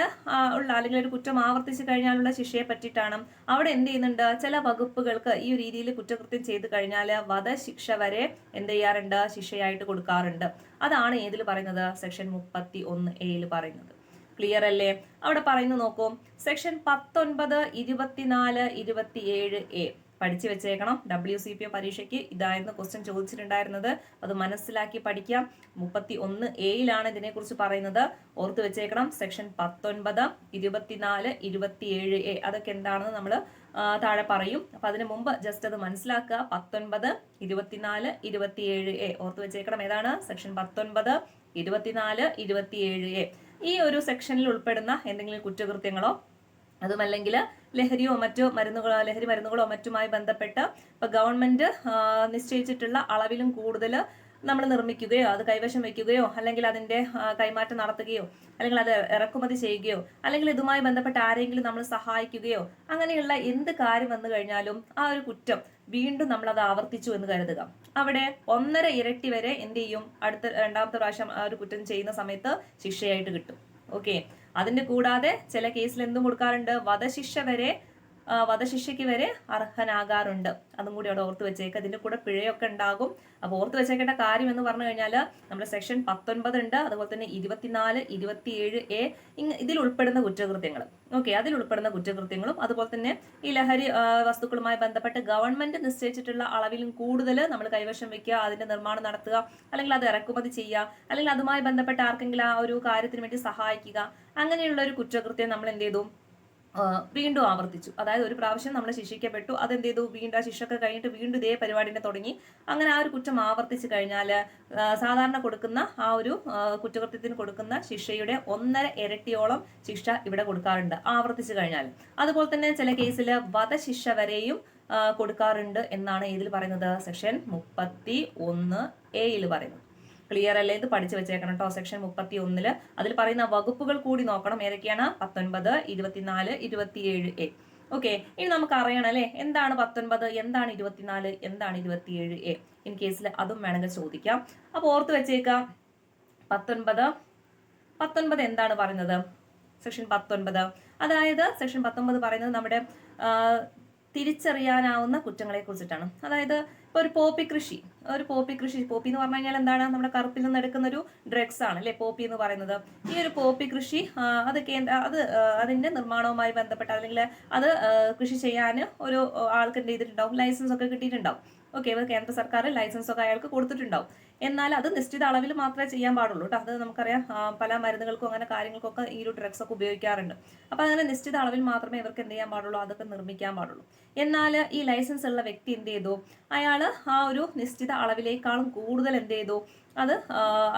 ഉള്ള അല്ലെങ്കിൽ ഒരു കുറ്റം ആവർത്തിച്ചു കഴിഞ്ഞാലുള്ള ശിക്ഷയെ പറ്റിയിട്ടാണ്. അവിടെ എന്ത് ചെയ്യുന്നുണ്ട്? ചില വകുപ്പുകൾക്ക് ഈ രീതിയിൽ കുറ്റകൃത്യം ചെയ്തു കഴിഞ്ഞാൽ വധശിക്ഷ വരെ എന്ത് ചെയ്യാറുണ്ട്? ശിക്ഷയായിട്ട് കൊടുക്കാറുണ്ട്. അതാണ് ഏതിൽ പറയുന്നത്? സെക്ഷൻ മുപ്പത്തി ഒന്ന് എയിൽ പറയുന്നത്. ക്ലിയർ അല്ലേ? അവിടെ പറയുന്നു നോക്കൂ. സെക്ഷൻ പത്തൊൻപത് ഇരുപത്തിനാല് ഇരുപത്തിയേഴ് എ. പഠിച്ചു വെച്ചേക്കണം. ഡബ്ല്യു സി പി പരീക്ഷയ്ക്ക് ഇതായിരുന്നു ക്വസ്റ്റ്യൻ ചോദിച്ചിട്ടുണ്ടായിരുന്നത്. അത് മനസ്സിലാക്കി പഠിക്കാം. മുപ്പത്തി ഒന്ന് എയിലാണ് ഇതിനെക്കുറിച്ച് പറയുന്നത്. ഓർത്ത് വെച്ചേക്കണം. സെക്ഷൻ പത്തൊൻപത് ഇരുപത്തിനാല് ഇരുപത്തിയേഴ് എ അതൊക്കെ എന്താണെന്ന് നമ്മൾ താഴെ പറയും. അപ്പൊ അതിന് മുമ്പ് ജസ്റ്റ് അത് മനസ്സിലാക്കുക. പത്തൊൻപത് ഇരുപത്തിനാല് ഇരുപത്തിയേഴ് എ ഓർത്ത് വെച്ചേക്കണം. ഏതാണ്? സെക്ഷൻ പത്തൊൻപത് ഇരുപത്തിനാല് ഇരുപത്തിയേഴ് എ ഈ ഒരു സെക്ഷനിൽ ഉൾപ്പെടുന്ന എന്തെങ്കിലും കുറ്റകൃത്യങ്ങളോ അതുമല്ലെങ്കിൽ ലഹരിയോ മറ്റോ മരുന്നുകളോ ലഹരി മരുന്നുകളോ മറ്റുമായി ബന്ധപ്പെട്ട് ഇപ്പൊ ഗവൺമെന്റ് നിശ്ചയിച്ചിട്ടുള്ള അളവിലും കൂടുതൽ നമ്മൾ നിർമ്മിക്കുകയോ അത് കൈവശം വെക്കുകയോ അല്ലെങ്കിൽ അതിന്റെ കൈമാറ്റം നടത്തുകയോ അല്ലെങ്കിൽ അത് ഇറക്കുമതി ചെയ്യുകയോ അല്ലെങ്കിൽ ഇതുമായി ബന്ധപ്പെട്ട് ആരെങ്കിലും നമ്മൾ സഹായിക്കുകയോ അങ്ങനെയുള്ള എന്ത് കാര്യം വന്നു കഴിഞ്ഞാലും ആ ഒരു കുറ്റം വീണ്ടും നമ്മൾ അത് ആവർത്തിച്ചു എന്ന് കരുതുക. അവിടെ ഒന്നര ഇരട്ടി വരെ എന്ത് ചെയ്യും? അടുത്ത രണ്ടാമത്തെ പ്രാവശ്യം ആ ഒരു കുറ്റം ചെയ്യുന്ന സമയത്ത് ശിക്ഷയായിട്ട് കിട്ടും. ഓക്കെ? അതിന്റെ കൂടാതെ ചില കേസിൽ എന്തും കൊടുക്കാറുണ്ട്? വധശിക്ഷ വരെ വധശിക്ഷയ്ക്ക് വരെ അർഹനാകാറുണ്ട്. അതും കൂടി അവിടെ ഓർത്ത് വെച്ചേക്ക്. അതിന്റെ കൂടെ പിഴയൊക്കെ ഉണ്ടാകും. അപ്പോൾ ഓർത്ത് വെച്ചേക്കേണ്ട കാര്യം എന്ന് പറഞ്ഞു കഴിഞ്ഞാൽ നമ്മുടെ സെക്ഷൻ പത്തൊൻപത് ഉണ്ട്. അതുപോലെ തന്നെ ഇരുപത്തിനാല് ഇരുപത്തിയേഴ് എ ഇതിൽ ഉൾപ്പെടുന്ന കുറ്റകൃത്യങ്ങൾ. ഓക്കെ അതിൽ ഉൾപ്പെടുന്ന കുറ്റകൃത്യങ്ങളും അതുപോലെ തന്നെ ഈ ലഹരി വസ്തുക്കളുമായി ബന്ധപ്പെട്ട് ഗവൺമെന്റ് നിശ്ചയിച്ചിട്ടുള്ള അളവിലും കൂടുതൽ നമ്മൾ കൈവശം വെക്കുക അതിന്റെ നിർമ്മാണം നടത്തുക അല്ലെങ്കിൽ അത് ഇറക്കുമതി ചെയ്യുക അല്ലെങ്കിൽ അതുമായി ബന്ധപ്പെട്ട് ആർക്കെങ്കിലും ആ ഒരു കാര്യത്തിന് വേണ്ടി സഹായിക്കുക അങ്ങനെയുള്ള ഒരു കുറ്റകൃത്യം നമ്മൾ എന്ത് ചെയ്തു വീണ്ടും ആവർത്തിച്ചു. അതായത് ഒരു പ്രാവശ്യം നമ്മൾ ശിക്ഷിക്കപ്പെട്ടു അതെന്ത് ചെയ്തു വീണ്ടും ആ ശിക്ഷയൊക്കെ കഴിഞ്ഞിട്ട് വീണ്ടും ഇതേ പരിപാടിനെ തുടങ്ങി. അങ്ങനെ ആ ഒരു കുറ്റം ആവർത്തിച്ചു കഴിഞ്ഞാൽ സാധാരണ കൊടുക്കുന്ന ആ ഒരു കുറ്റകൃത്യത്തിന് കൊടുക്കുന്ന ശിക്ഷയുടെ ഒന്നര ഇരട്ടിയോളം ശിക്ഷ ഇവിടെ കൊടുക്കാറുണ്ട് ആവർത്തിച്ചു കഴിഞ്ഞാൽ അതുപോലെ തന്നെ ചില കേസിൽ വധശിക്ഷ വരെയും കൊടുക്കാറുണ്ട് എന്നാണ് ഇതിൽ പറയുന്നത്. സെക്ഷൻ മുപ്പത്തി ഒന്ന് എയിൽ പറയുന്നത് ക്ലിയർ അല്ലേ? ഇത് പഠിച്ചു വെച്ചേക്കണം കേട്ടോ സെക്ഷൻ മുപ്പത്തി ഒന്നിൽ അതിൽ പറയുന്ന വകുപ്പുകൾ കൂടി നോക്കണം. ഏതൊക്കെയാണ്? പത്തൊൻപത് ഇരുപത്തിനാല് ഇരുപത്തിയേഴ് എ. ഓക്കെ ഇനി നമുക്ക് അറിയണം അല്ലേ? എന്താണ് പത്തൊൻപത്? എന്താണ് ഇരുപത്തിനാല്? എന്താണ് ഇരുപത്തിയേഴ് എ? ഇൻ കേസിൽ അതും വേണമെങ്കിൽ ചോദിക്കാം. അപ്പോൾ ഓർത്ത് വെച്ചേക്കാം. പത്തൊൻപത് പത്തൊൻപത് എന്താണ് പറയുന്നത്? സെക്ഷൻ പത്തൊൻപത്. അതായത് സെക്ഷൻ പത്തൊൻപത് പറയുന്നത് നമ്മുടെ തിരിച്ചറിയാനാവുന്ന കുറ്റങ്ങളെ കുറിച്ചിട്ടാണ്. അതായത് ഇപ്പോൾ ഒരു പോപ്പി കൃഷി ഒരു പോപ്പി കൃഷി. പോപ്പി എന്ന് പറഞ്ഞു കഴിഞ്ഞാൽ എന്താണ്? നമ്മുടെ കറുപ്പിൽ നിന്ന് എടുക്കുന്ന ഒരു ഡ്രഗ്സ് ആണ് അല്ലെ? പോപ്പി എന്ന് പറയുന്നത്. ഈ ഒരു പോപ്പി കൃഷി അത് കേന്ദ്ര അത് അതിന്റെ നിർമ്മാണവുമായി ബന്ധപ്പെട്ട് അല്ലെങ്കിൽ അത് കൃഷി ചെയ്യാൻ ഒരു ആൾക്ക് എന്ത് ചെയ്തിട്ടുണ്ടാവും? ലൈസൻസ് ഒക്കെ കിട്ടിയിട്ടുണ്ടാവും. ഓക്കെ കേന്ദ്ര സർക്കാർ ലൈസൻസ് ഒക്കെ അയാൾക്ക് കൊടുത്തിട്ടുണ്ടാവും. എന്നാൽ അത് നിശ്ചിത അളവിൽ മാത്രമേ ചെയ്യാൻ പാടുള്ളൂ കേട്ടോ. അത് നമുക്കറിയാം പല മരുന്നുകൾക്കും അങ്ങനെ കാര്യങ്ങൾക്കൊക്കെ ഈ ഒരു ഡ്രഗ്സ് ഒക്കെ ഉപയോഗിക്കാറുണ്ട്. അപ്പോൾ അങ്ങനെ നിശ്ചിത അളവിൽ മാത്രമേ ഇവർക്ക് എന്ത് ചെയ്യാൻ പാടുള്ളൂ അതൊക്കെ നിർമ്മിക്കാൻ പാടുള്ളൂ. എന്നാൽ ഈ ലൈസൻസ് ഉള്ള വ്യക്തി എന്ത് ചെയ്തു? അയാൾ ആ ഒരു നിശ്ചിത അളവിലേക്കാളും കൂടുതൽ എന്ത് ചെയ്തു? അത്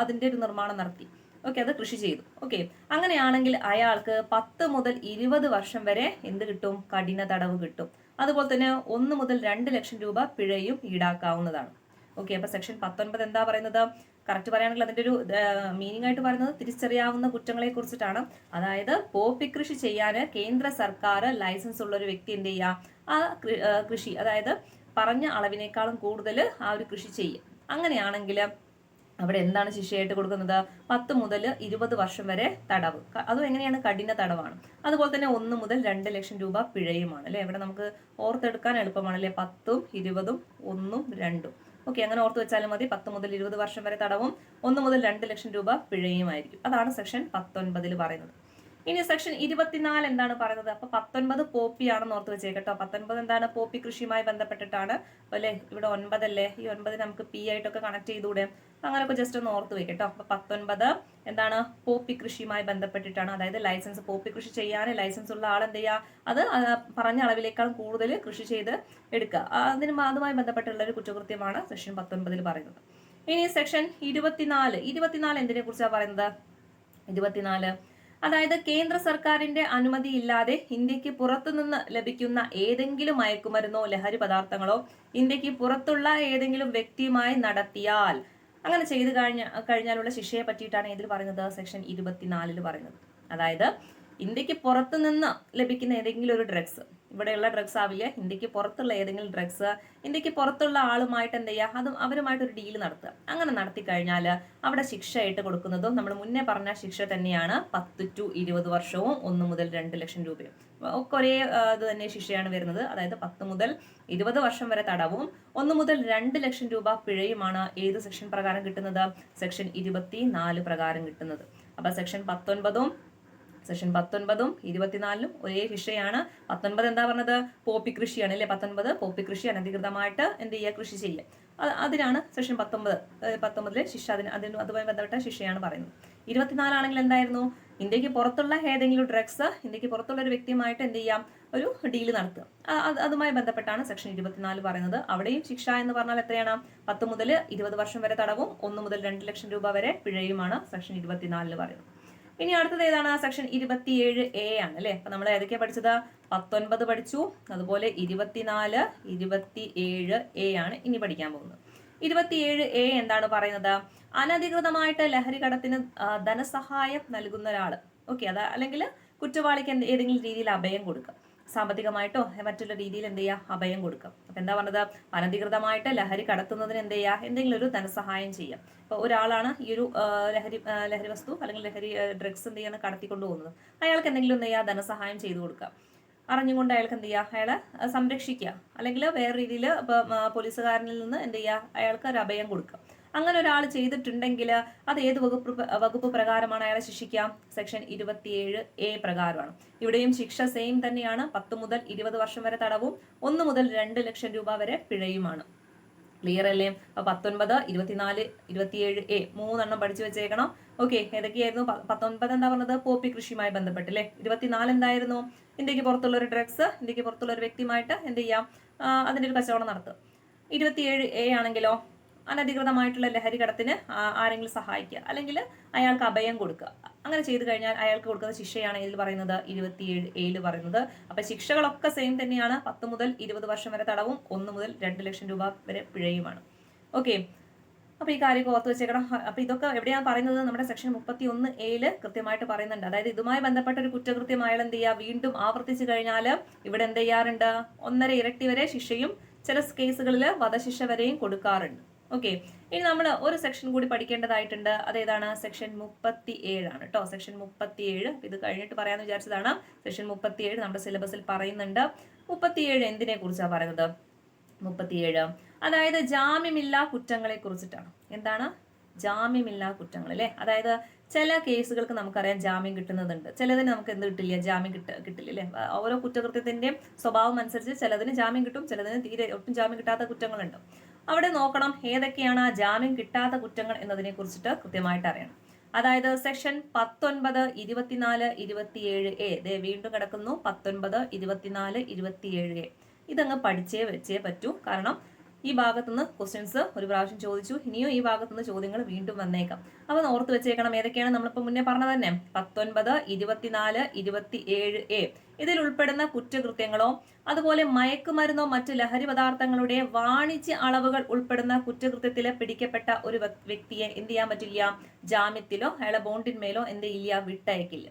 അതിന്റെ ഒരു നിർമ്മാണം നടത്തി. ഓക്കെ അത് കൃഷി ചെയ്തു. ഓക്കെ അങ്ങനെയാണെങ്കിൽ അയാൾക്ക് പത്ത് മുതൽ ഇരുപത് വർഷം വരെ എന്ത് കിട്ടും? കഠിന തടവ് കിട്ടും. അതുപോലെ തന്നെ ഒന്ന് മുതൽ രണ്ട് ലക്ഷം രൂപ പിഴയും ഈടാക്കാവുന്നതാണ്. ഓക്കെ അപ്പൊ സെക്ഷൻ പത്തൊൻപത് എന്താ പറയുന്നത്? കറക്റ്റ് പറയുകയാണെങ്കിൽ അതിന്റെ ഒരു മീനിങ് ആയിട്ട് പറയുന്നത് തിരിച്ചറിയാവുന്ന കുറ്റങ്ങളെ കുറിച്ചിട്ടാണ്. അതായത് പോപ്പി കൃഷി ചെയ്യാൻ കേന്ദ്ര സർക്കാർ ലൈസൻസ് ഉള്ള ഒരു വ്യക്തി എന്ത് ചെയ്യുക ആ കൃഷി അതായത് പറഞ്ഞ അളവിനേക്കാളും കൂടുതൽ ആ ഒരു കൃഷി ചെയ്യും. അങ്ങനെയാണെങ്കിൽ അവിടെ എന്താണ് ശിക്ഷയായിട്ട് കൊടുക്കുന്നത്? പത്ത് മുതൽ ഇരുപത് വർഷം വരെ തടവ്. അതും എങ്ങനെയാണ്? കഠിന തടവാണ്. അതുപോലെ തന്നെ ഒന്ന് മുതൽ രണ്ട് ലക്ഷം രൂപ പിഴയുമാണ് അല്ലെ? ഇവിടെ നമുക്ക് ഓർത്തെടുക്കാൻ എളുപ്പമാണ് അല്ലെ? പത്തും ഇരുപതും ഒന്നും രണ്ടും. ഓക്കെ അങ്ങനെ ഓർത്ത് വെച്ചാലും മതി. പത്ത് മുതൽ ഇരുപത് വർഷം വരെ തടവും ഒന്ന് മുതൽ രണ്ട് ലക്ഷം രൂപ പിഴയുമായിരിക്കും. അതാണ് സെക്ഷൻ പത്തൊൻപതിൽ പറയുന്നത്. ഇനി സെക്ഷൻ ഇരുപത്തിനാല് എന്താണ് പറയുന്നത്? അപ്പൊ പത്തൊൻപത് പോപ്പിയാണെന്ന് ഓർത്ത് വെച്ചേക്കട്ടോ പത്തൊൻപത് എന്താണ് പോപ്പി കൃഷിയുമായി ബന്ധപ്പെട്ടിട്ടാണ്. അല്ലേ? ഇവിടെ ഒൻപതല്ലേ? ഈ ഒൻപത് നമുക്ക് പി ആയിട്ടൊക്കെ കണക്ട് ചെയ്തുകൂടെ? അങ്ങനെയൊക്കെ ജസ്റ്റ് ഒന്ന് ഓർത്ത് വെക്കട്ടോ അപ്പൊ പത്തൊൻപത് എന്താണ് പോപ്പി കൃഷിയുമായി ബന്ധപ്പെട്ടിട്ടാണ്. അതായത് ലൈസൻസ് പോപ്പി കൃഷി ചെയ്യാൻ ലൈസൻസ് ഉള്ള ആൾ എന്ത് ചെയ്യുക അത് പറഞ്ഞ അളവിലേക്കാൾ കൂടുതൽ കൃഷി ചെയ്ത് എടുക്കുക അതിന് അതുമായി ബന്ധപ്പെട്ടുള്ള ഒരു കുറ്റകൃത്യമാണ് സെക്ഷൻ പത്തൊൻപതിൽ പറയുന്നത്. ഇനി സെക്ഷൻ ഇരുപത്തിനാല്. ഇരുപത്തിനാല് എന്തിനെ കുറിച്ചാണ് പറയുന്നത്? ഇരുപത്തിനാല്. അതായത് കേന്ദ്ര സർക്കാരിന്റെ അനുമതി ഇല്ലാതെ ഇന്ത്യയ്ക്ക് പുറത്തുനിന്ന് ലഭിക്കുന്ന ഏതെങ്കിലും മയക്കുമരുന്നോ ലഹരി പദാർത്ഥങ്ങളോ ഇന്ത്യയ്ക്ക് പുറത്തുള്ള ഏതെങ്കിലും വ്യക്തിയുമായി നടത്തിയാൽ അങ്ങനെ ചെയ്തു കഴിഞ്ഞ കഴിഞ്ഞാലുള്ള ശിക്ഷയെ പറ്റിയിട്ടാണ് ഇതിൽ പറയുന്നത് സെക്ഷൻ ഇരുപത്തിനാലിൽ പറയുന്നത്. അതായത് ഇന്ത്യയ്ക്ക് പുറത്തുനിന്ന് ലഭിക്കുന്ന ഏതെങ്കിലും ഒരു ഡ്രഗ്സ് ഇവിടെയുള്ള ഡ്രഗ്സ് ആവില്ല ഇന്ത്യയ്ക്ക് പുറത്തുള്ള ഏതെങ്കിലും ഡ്രഗ്സ് ഇന്ത്യയ്ക്ക് പുറത്തുള്ള ആളുമായിട്ട് എന്ത് ചെയ്യുക അതും അവരുമായിട്ട് ഒരു ഡീൽ നടത്തുക. അങ്ങനെ നടത്തി കഴിഞ്ഞാൽ അവിടെ ശിക്ഷയായിട്ട് കൊടുക്കുന്നതും നമ്മൾ മുന്നേ പറഞ്ഞ ശിക്ഷ തന്നെയാണ് പത്ത് ടു ഇരുപത് വർഷവും ഒന്ന് മുതൽ രണ്ട് ലക്ഷം രൂപയും. ഒക്കെ ഒരേ ഇത് തന്നെ ശിക്ഷയാണ് വരുന്നത്. അതായത് പത്ത് മുതൽ ഇരുപത് വർഷം വരെ തടവും ഒന്ന് മുതൽ രണ്ട് ലക്ഷം രൂപ പിഴയുമാണ് ഏത് സെക്ഷൻ പ്രകാരം കിട്ടുന്നത്? സെക്ഷൻ ഇരുപത്തി നാല് പ്രകാരം കിട്ടുന്നത്. അപ്പൊ സെക്ഷൻ പത്തൊൻപതും സെക്ഷൻ പത്തൊൻപതും ഇരുപത്തിനാലിലും ഒരേ വിഷയമാണ് പത്തൊൻപത് എന്താ പറഞ്ഞത്? പോപ്പി കൃഷിയാണ് അല്ലേ? പത്തൊൻപത് പോപ്പി കൃഷി അനധികൃതമായിട്ട് എന്ത് ചെയ്യുക? കൃഷി ചെയ്യുക. അത് അതിനാണ് സെഷൻ പത്തൊമ്പത് പത്തൊമ്പതിലെ ശിക്ഷ. അതിന് അതിന് അതുമായി ബന്ധപ്പെട്ട ശിക്ഷയാണ് പറയുന്നത്. ഇരുപത്തിനാലാണെങ്കിൽ എന്തായിരുന്നു? ഇന്ത്യയ്ക്ക് പുറത്തുള്ള ഏതെങ്കിലും ഡ്രഗ്സ് ഇന്ത്യയ്ക്ക് പുറത്തുള്ള ഒരു വ്യക്തിയുമായിട്ട് എന്ത് ചെയ്യാം? ഒരു ഡീൽ നടത്തുക. അത് അതുമായി ബന്ധപ്പെട്ടാണ് സെക്ഷൻ ഇരുപത്തിനാല് പറയുന്നത്. അവിടെയും ശിക്ഷ എന്ന് പറഞ്ഞാൽ എത്രയാണ്? പത്ത് മുതൽ ഇരുപത് വർഷം വരെ തടവും ഒന്ന് മുതൽ രണ്ട് ലക്ഷം രൂപ വരെ പിഴയുമാണ് സെക്ഷൻ ഇരുപത്തിനാലിൽ പറയുന്നത്. ഇനി അടുത്തത് ഏതാണ്? സെക്ഷൻ ഇരുപത്തിയേഴ് എ ആണ് അല്ലെ? അപ്പൊ നമ്മൾ ഏതൊക്കെയാ പഠിച്ചത്? പത്തൊൻപത് പഠിച്ചു. അതുപോലെ ഇരുപത്തിനാല് ഇരുപത്തി ഏഴ് എ ആണ് ഇനി പഠിക്കാൻ പോകുന്നത്. ഇരുപത്തിയേഴ് എ എന്താണ് പറയുന്നത്? അനധികൃതമായിട്ട് ലഹരി കടത്തിന് ധനസഹായം നൽകുന്ന ഒരാൾ ഓക്കെ അതാ അല്ലെങ്കിൽ കുറ്റവാളിക്ക് എന്ത് ഏതെങ്കിലും രീതിയിൽ അഭയം കൊടുക്കുക. സാമ്പത്തികമായിട്ടോ മറ്റുള്ള രീതിയിൽ എന്ത് ചെയ്യുക അഭയം കൊടുക്കാം. അപ്പൊ എന്താ പറഞ്ഞത്? അനധികൃതമായിട്ട് ലഹരി കടത്തുന്നതിന് എന്ത് ചെയ്യുക എന്തെങ്കിലും ഒരു ധനസഹായം ചെയ്യാം. ഇപ്പൊ ഒരാളാണ് ഈ ഒരു ലഹരി ലഹരി വസ്തു അല്ലെങ്കിൽ ലഹരി ഡ്രഗ്സ് എന്ത് ചെയ്യുന്ന കടത്തിക്കൊണ്ടു പോകുന്നത്. അയാൾക്ക് എന്തെങ്കിലും എന്ത് ചെയ്യുക ധനസഹായം ചെയ്തു കൊടുക്കാം. അറിഞ്ഞുകൊണ്ട് അയാൾക്ക് എന്ത് ചെയ്യുക അയാളെ സംരക്ഷിക്കുക. അല്ലെങ്കിൽ വേറെ രീതിയിൽ ഇപ്പൊ പോലീസുകാരനിൽ നിന്ന് എന്ത് ചെയ്യുക അയാൾക്ക് ഒരു അഭയം കൊടുക്കുക അങ്ങനെ ഒരാൾ ചെയ്തിട്ടുണ്ടെങ്കിൽ അത് ഏത് വകുപ്പ് വകുപ്പ് പ്രകാരമാണ് അയാളെ ശിക്ഷിക്കാം സെക്ഷൻ ഇരുപത്തിയേഴ് എ പ്രകാരമാണ്. ഇവിടെയും ശിക്ഷ സെയിം തന്നെയാണ്. പത്ത് മുതൽ ഇരുപത് വർഷം വരെ തടവും. ഒന്ന് മുതൽ രണ്ട് ലക്ഷം രൂപ വരെ പിഴയുമാണ്. ക്ലിയർ അല്ലേ? അപ്പൊ പത്തൊൻപത് ഇരുപത്തിനാല് ഇരുപത്തിയേഴ് എ മൂന്നെണ്ണം പഠിച്ചു വെച്ചേക്കണം. ഓക്കെ ഏതൊക്കെയായിരുന്നു? പത്തൊൻപത് എന്താ പറഞ്ഞത്? പോപ്പി കൃഷിയുമായി ബന്ധപ്പെട്ട് അല്ലെ ഇരുപത്തിനാല് എന്തായിരുന്നു? ഇന്ത്യയ്ക്ക് പുറത്തുള്ള ഒരു ഡ്രഗ്സ് ഇന്ത്യയ്ക്ക് പുറത്തുള്ള ഒരു വ്യക്തിയുമായിട്ട് എന്ത് ചെയ്യാം? അതിന്റെ ഒരു കച്ചവടം നടത്തുക. ഇരുപത്തിയേഴ് എ ആണെങ്കിലോ? അനധികൃതമായിട്ടുള്ള ലഹരി കടത്തിന് ആരെങ്കിലും സഹായിക്കുക. അല്ലെങ്കിൽ അയാൾക്ക് അഭയം കൊടുക്കുക. അങ്ങനെ ചെയ്തു കഴിഞ്ഞാൽ അയാൾക്ക് കൊടുക്കുന്ന ശിക്ഷയാണ് ഇതിൽ പറയുന്നത് ഇരുപത്തിയേഴ് എയിൽ പറയുന്നത്. അപ്പൊ ശിക്ഷകളൊക്കെ സെയിം തന്നെയാണ്. പത്ത് മുതൽ ഇരുപത് വർഷം വരെ തടവും ഒന്ന് മുതൽ രണ്ട് ലക്ഷം രൂപ വരെ പിഴയുമാണ്. ഓക്കെ അപ്പൊ ഈ കാര്യം ഓർത്ത് വെച്ചേക്കണം. അപ്പൊ ഇതൊക്കെ എവിടെയാണ് പറയുന്നത്? നമ്മുടെ സെക്ഷൻ മുപ്പത്തി ഒന്ന് എയിൽ കൃത്യമായിട്ട് പറയുന്നുണ്ട്. അതായത് ഇതുമായി ബന്ധപ്പെട്ട ഒരു കുറ്റകൃത്യം അയാൾ എന്ത് ചെയ്യുക? വീണ്ടും ആവർത്തിച്ചു കഴിഞ്ഞാൽ ഇവിടെ എന്ത് ചെയ്യാറുണ്ട്? ഒന്നര ഇരട്ടി വരെ ശിക്ഷയും ചില കേസുകളിൽ വധശിക്ഷ വരെയും കൊടുക്കാറുണ്ട്. ഓക്കെ ഇനി നമ്മൾ ഒരു സെക്ഷൻ കൂടി പഠിക്കേണ്ടതായിട്ടുണ്ട്. അതേതാണ് സെക്ഷൻ മുപ്പത്തി ഏഴാണ് കേട്ടോ സെക്ഷൻ മുപ്പത്തി ഏഴ് ഇത് കഴിഞ്ഞിട്ട് പറയാന്ന് വിചാരിച്ചതാണ്. സെക്ഷൻ മുപ്പത്തി ഏഴ് നമ്മുടെ സിലബസിൽ പറയുന്നുണ്ട്. മുപ്പത്തിയേഴ് എന്തിനെ കുറിച്ചാണ് പറയുന്നത്? മുപ്പത്തിയേഴ്. അതായത് ജാമ്യമില്ലാ കുറ്റങ്ങളെ കുറിച്ചിട്ടാണ്. എന്താണ്? ജാമ്യമില്ലാ കുറ്റങ്ങൾ അല്ലേ? അതായത് ചില കേസുകൾക്ക് നമുക്കറിയാം ജാമ്യം കിട്ടുന്നതുണ്ട്. ചിലതിന് നമുക്ക് എന്ത് കിട്ടില്ല? ജാമ്യം കിട്ട കിട്ടില്ല അല്ലേ? ഓരോ കുറ്റകൃത്യത്തിന്റെയും സ്വഭാവം അനുസരിച്ച് ചിലതിന് ജാമ്യം കിട്ടും. ചിലതിന് തീരെ ഒട്ടും ജാമ്യം കിട്ടാത്ത കുറ്റങ്ങളുണ്ട്. അവിടെ നോക്കണം ഏതൊക്കെയാണ് ആ ജാമ്യം കിട്ടാത്ത കുറ്റങ്ങൾ എന്നതിനെ കുറിച്ചിട്ട് കൃത്യമായിട്ട് അറിയണം. അതായത് സെക്ഷൻ പത്തൊൻപത് ഇരുപത്തിനാല് ഇരുപത്തിയേഴ് എ ദേ വീണ്ടും കിടക്കുന്നു. പത്തൊൻപത് ഇരുപത്തിനാല് ഇരുപത്തിയേഴ് എ. ഇതങ്ങ് പഠിച്ചേ വെച്ചേ പറ്റൂ. കാരണം ഈ ഭാഗത്തുനിന്ന് ക്വസ്റ്റ്യൻസ് ഒരു പ്രാവശ്യം ചോദിച്ചു. ഇനിയും ഈ ഭാഗത്തുനിന്ന് ചോദ്യങ്ങൾ വീണ്ടും വന്നേക്കാം. അപ്പൊ ഓർത്ത് വെച്ചേക്കണം ഏതൊക്കെയാണ് നമ്മളിപ്പോ മുന്നേ പറഞ്ഞത് തന്നെ പത്തൊൻപത് ഇരുപത്തിനാല് ഇരുപത്തി ഏഴ് എ. ഇതിൽ ഉൾപ്പെടുന്ന കുറ്റകൃത്യങ്ങളോ അതുപോലെ മയക്കുമരുന്നോ മറ്റ് ലഹരി പദാർത്ഥങ്ങളുടെ വാണിജ്യ അളവുകൾ ഉൾപ്പെടുന്ന കുറ്റകൃത്യത്തിലെ പിടിക്കപ്പെട്ട ഒരു വ്യക്തിയെ എന്ത് ചെയ്യാൻ പറ്റില്ല ജാമ്യത്തിലോ അയാളെ ബോണ്ടിന്മേലോ എന്ത് ചെയ്യില്ല? വിട്ടയക്കില്ല.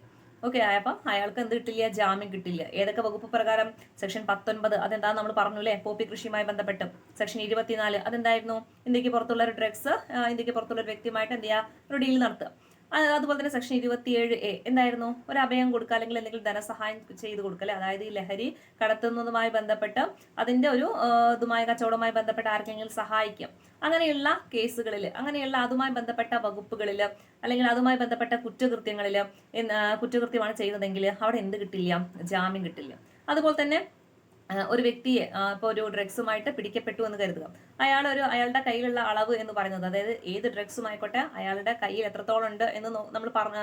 ഓക്കെ അപ്പം അയാൾക്ക് എന്ത് കിട്ടില്ല? ജാമ്യം കിട്ടില്ല. ഏതൊക്കെ വകുപ്പ് പ്രകാരം? സെക്ഷൻ പത്തൊൻപത്. അതെന്താ നമ്മൾ പറഞ്ഞു അല്ലേ പോപ്പി കൃഷിയുമായി ബന്ധപ്പെട്ട്. സെക്ഷൻ ഇരുപത്തിനാല്. അതെന്തായിരുന്നു? ഇന്ത്യയ്ക്ക് പുറത്തുള്ള ഒരു ഡ്രഗ്സ് ഇന്ത്യയ്ക്ക് പുറത്തുള്ള ഒരു വ്യക്തിയുമായിട്ട് എന്ത് ചെയ്യുക ഒരു ഡീൽ നടത്തുക. അതുപോലെ തന്നെ സെക്ഷൻ ഇരുപത്തിയേഴ് എ എന്തായിരുന്നു? ഒരു അഭയം കൊടുക്കുക അല്ലെങ്കിൽ എന്തെങ്കിലും ധനസഹായം ചെയ്ത് കൊടുക്കല്ലേ അതായത് ഈ ലഹരി കടത്തുന്നതുമായി ബന്ധപ്പെട്ട് അതിന്റെ ഒരു ഇതുമായി കച്ചവടവുമായി ബന്ധപ്പെട്ട് ആർക്കെങ്കിലും സഹായിക്കും. അങ്ങനെയുള്ള കേസുകളിൽ അങ്ങനെയുള്ള അതുമായി ബന്ധപ്പെട്ട വകുപ്പുകളിൽ അല്ലെങ്കിൽ അതുമായി ബന്ധപ്പെട്ട കുറ്റകൃത്യങ്ങളിൽ കുറ്റകൃത്യമാണ് ചെയ്യുന്നതെങ്കിൽ അവിടെ എന്ത് കിട്ടില്ല? ജാമ്യം കിട്ടില്ല. അതുപോലെ തന്നെ ഒരു വ്യക്തിയെ ഇപ്പോൾ ഒരു ഡ്രഗ്സുമായിട്ട് പിടിക്കപ്പെട്ടു എന്ന് കരുതുക. അയാൾ ഒരു അയാളുടെ കയ്യിലുള്ള അളവ് എന്ന് പറയുന്നത് അതായത് ഏത് ഡ്രഗ്സും ആയിക്കോട്ടെ അയാളുടെ കയ്യിൽ എത്രത്തോളം ഉണ്ട് എന്ന് നമ്മൾ പറഞ്ഞ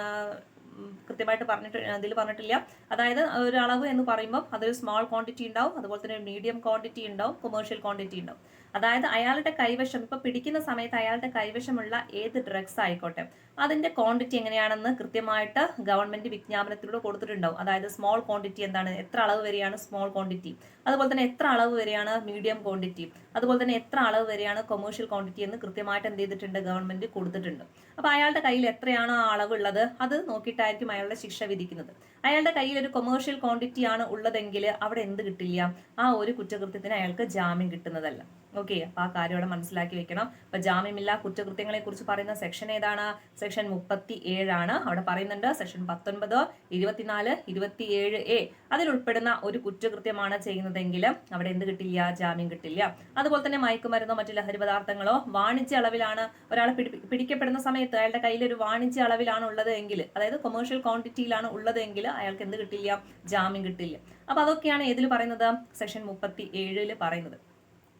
കൃത്യമായിട്ട് പറഞ്ഞിട്ട് അതിൽ പറഞ്ഞിട്ടില്ല. അതായത് ഒരു അളവ് എന്ന് പറയുമ്പോൾ അതൊരു സ്മോൾ ക്വാണ്ടിറ്റി ഉണ്ടാവും അതുപോലെ തന്നെ മീഡിയം ക്വാണ്ടിറ്റി ഉണ്ടാവും കൊമേഴ്ഷ്യൽ ക്വാണ്ടിറ്റി ഉണ്ടാവും. അതായത് അയാളുടെ കൈവശം ഇപ്പൊ പിടിക്കുന്ന സമയത്ത് അയാളുടെ കൈവശമുള്ള ഏത് ഡ്രഗ്സ് ആയിക്കോട്ടെ അതിന്റെ ക്വാണ്ടിറ്റി എങ്ങനെയാണെന്ന് കൃത്യമായിട്ട് ഗവൺമെന്റ് വിജ്ഞാപനത്തിലൂടെ കൊടുത്തിട്ടുണ്ടാവും. അതായത് സ്മോൾ ക്വാണ്ടിറ്റി എന്താണ്? എത്ര അളവ് വരെയാണ് സ്മോൾ ക്വാണ്ടിറ്റി അതുപോലെ തന്നെ എത്ര അളവ് വരെയാണ് മീഡിയം ക്വാണ്ടിറ്റി അതുപോലെ തന്നെ എത്ര അളവ് വരെയാണ് കൊമേഴ്ഷ്യൽ ക്വാണ്ടിറ്റി എന്ന് കൃത്യമായിട്ട് എന്ത് ചെയ്തിട്ടുണ്ട് ഗവൺമെന്റ് കൊടുത്തിട്ടുണ്ട്. അപ്പോൾ അയാളുടെ കയ്യിൽ എത്രയാണ് ആ അളവ് ഉള്ളത് അത് നോക്കിയിട്ടായിരിക്കും അയാളുടെ ശിക്ഷ വിധിക്കുന്നത്. അയാളുടെ കയ്യിൽ ഒരു കൊമേഴ്ഷ്യൽ ക്വാണ്ടിറ്റി ആണ് ഉള്ളതെങ്കിൽ അവിടെ എന്ത് കിട്ടില്ല? ആ ഒരു കുറ്റകൃത്യത്തിന് അയാൾക്ക് ജാമ്യം കിട്ടുന്നതല്ല. ഓക്കെ അപ്പോൾ ആ കാര്യം അവിടെ മനസ്സിലാക്കി വെക്കണം. അപ്പോൾ ജാമ്യമില്ല കുറ്റകൃത്യങ്ങളെക്കുറിച്ച് പറയുന്ന സെക്ഷൻ ഏതാണ്? സെക്ഷൻ മുപ്പത്തി ഏഴാണ് അവിടെ പറയുന്നുണ്ട് സെക്ഷൻ പത്തൊൻപത് ഇരുപത്തിനാല് ഇരുപത്തിയേഴ് എ. അതിൽ ഉൾപ്പെടുന്ന ഒരു കുറ്റകൃത്യമാണ് ചെയ്യുന്നതെങ്കിൽ അവിടെ എന്ത് കിട്ടില്ല? ജാമ്യം കിട്ടില്ല. അതുപോലെ തന്നെ മയക്കുമരുന്നോ മറ്റു ലഹരി പദാർത്ഥങ്ങളോ വാണിജ്യ അളവിലാണ് ഒരാൾ പിടിക്കപ്പെടുന്ന സമയത്ത് അയാളുടെ കയ്യിൽ ഒരു വാണിജ്യ അളവിലാണ് ഉള്ളത് എങ്കിൽ അതായത് കൊമേഴ്ഷ്യൽ ക്വാണ്ടിറ്റിയിലാണ് ഉള്ളത് എങ്കിൽ അയാൾക്ക് എന്ത് കിട്ടില്ല? ജാമ്യം കിട്ടില്ല. അപ്പൊ അതൊക്കെയാണ് ഏതിൽ പറയുന്നത് സെക്ഷൻ മുപ്പത്തി ഏഴിൽ പറയുന്നത്.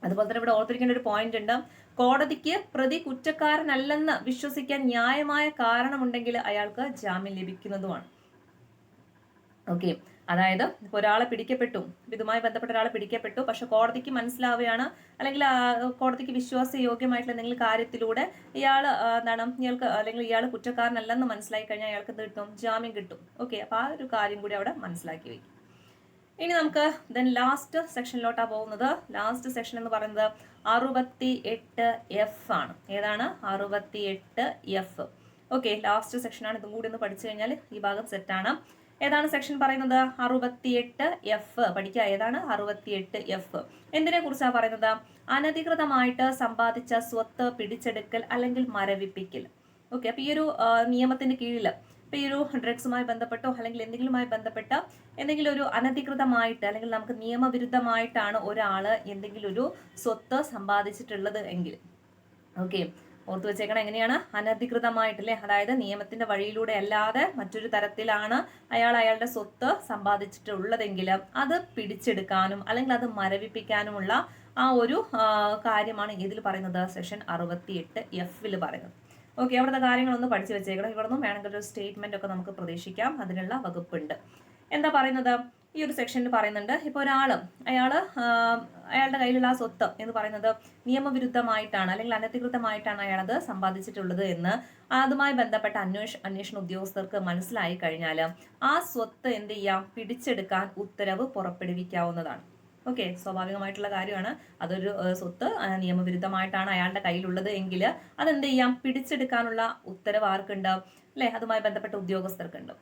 അതുപോലെ തന്നെ ഇവിടെ ഓർത്തിരിക്കേണ്ട ഒരു പോയിന്റ് ഉണ്ട്. കോടതിക്ക് പ്രതി കുറ്റക്കാരനല്ലെന്ന് വിശ്വസിക്കാൻ ന്യായമായ കാരണമുണ്ടെങ്കിൽ അയാൾക്ക് ജാമ്യം ലഭിക്കുന്നതുമാണ്. ഓക്കെ അതായത് ഒരാളെ പിടിക്കപ്പെട്ടു. ഇതുമായി ബന്ധപ്പെട്ട ഒരാളെ പിടിക്കപ്പെട്ടു. പക്ഷെ കോടതിക്ക് മനസ്സിലാവുകയാണ്. അല്ലെങ്കിൽ കോടതിക്ക് വിശ്വാസയോഗ്യമായിട്ടുള്ള എന്തെങ്കിലും കാര്യത്തിലൂടെ ഇയാൾ എന്താണ് ഇയാൾക്ക് അല്ലെങ്കിൽ ഇയാൾ കുറ്റക്കാരനല്ലെന്ന് മനസ്സിലാക്കി കഴിഞ്ഞാൽ അയാൾക്ക് എന്ത് കിട്ടും? ജാമ്യം കിട്ടും. ഓക്കെ അപ്പൊ ആ ഒരു കാര്യം കൂടി അവിടെ മനസ്സിലാക്കി വയ്ക്കും ഇനി നമുക്ക് ദെൻ ലാസ്റ്റ് സെക്ഷനിലോട്ടാണ് പോകുന്നത്. ലാസ്റ്റ് സെക്ഷൻ എന്ന് പറയുന്നത് അറുപത്തി എട്ട് എഫ് ആണ്. ഏതാണ്? അറുപത്തി എട്ട് എഫ് ഓക്കെ ലാസ്റ്റ് സെക്ഷനാണ് ഇതും കൂടി ഒന്ന് പഠിച്ചു കഴിഞ്ഞാൽ ഈ ഭാഗം സെറ്റാണ് ഏതാണ് സെക്ഷൻ പറയുന്നത്? അറുപത്തിയെട്ട് എഫ് പഠിക്കുക ഏതാണ്? അറുപത്തിയെട്ട് എഫ് എന്തിനെ കുറിച്ചാണ് പറയുന്നത്? അനധികൃതമായിട്ട് സമ്പാദിച്ച സ്വത്ത് പിടിച്ചെടുക്കൽ അല്ലെങ്കിൽ മരവിപ്പിക്കൽ. ഓക്കെ അപ്പൊ ഈ ഒരു നിയമത്തിന്റെ കീഴിൽ ഇപ്പൊ ഈ ഒരു ഡ്രഗ്സുമായി ബന്ധപ്പെട്ടോ അല്ലെങ്കിൽ എന്തെങ്കിലുമായി ബന്ധപ്പെട്ട എന്തെങ്കിലും ഒരു അനധികൃതമായിട്ട് അല്ലെങ്കിൽ നമുക്ക് നിയമവിരുദ്ധമായിട്ടാണ് ഒരാൾ എന്തെങ്കിലും ഒരു സ്വത്ത് സമ്പാദിച്ചിട്ടുള്ളത് എങ്കിൽ. ഓക്കെ. ഓർത്തു വെച്ചേക്കണം എങ്ങനെയാണ്? അനധികൃതമായിട്ടല്ലേ? അതായത് നിയമത്തിന്റെ വഴിയിലൂടെ അല്ലാതെ മറ്റൊരു തരത്തിലാണ് അയാൾ അയാളുടെ സ്വത്ത് സമ്പാദിച്ചിട്ടുള്ളതെങ്കിൽ അത് പിടിച്ചെടുക്കാനും അല്ലെങ്കിൽ അത് മരവിപ്പിക്കാനുമുള്ള ആ ഒരു കാര്യമാണ് ഇതിൽ പറയുന്നത്. സെഷൻ അറുപത്തിയെട്ട് എഫിൽ പറയുന്നത്. ഓക്കെ അവിടുത്തെ കാര്യങ്ങളൊന്ന് പഠിച്ചു വെച്ചേക്കണം. ഇവിടെ നിന്നും വേണമെങ്കിൽ ഒരു സ്റ്റേറ്റ്മെന്റ് ഒക്കെ നമുക്ക് പ്രതീക്ഷിക്കാം. അതിനുള്ള വകുപ്പുണ്ട്. എന്താ പറയുന്നത്? ഈ ഒരു സെക്ഷനിൽ പറയുന്നുണ്ട് ഇപ്പോൾ ഒരാൾ അയാൾ അയാളുടെ കയ്യിലുള്ള ആ സ്വത്ത് എന്ന് പറയുന്നത് നിയമവിരുദ്ധമായിട്ടാണ് അല്ലെങ്കിൽ അനധികൃതമായിട്ടാണ് അയാളത് സമ്പാദിച്ചിട്ടുള്ളത് എന്ന് അതുമായി ബന്ധപ്പെട്ട അന്വേഷ അന്വേഷണ ഉദ്യോഗസ്ഥർക്ക് മനസ്സിലായി കഴിഞ്ഞാൽ ആ സ്വത്ത് എന്ത് ചെയ്യാം? പിടിച്ചെടുക്കാൻ ഉത്തരവ് പുറപ്പെടുവിക്കാവുന്നതാണ്. ഓക്കെ സ്വാഭാവികമായിട്ടുള്ള കാര്യമാണ്. അതൊരു സ്വത്ത് നിയമവിരുദ്ധമായിട്ടാണ് അയാളുടെ കയ്യിലുള്ളത് എങ്കിൽ അതെന്ത് ചെയ്യാം? പിടിച്ചെടുക്കാനുള്ള ഉത്തരവ് ആർക്കുണ്ട് അല്ലെ? അതുമായി ബന്ധപ്പെട്ട ഉദ്യോഗസ്ഥർക്കുണ്ട്.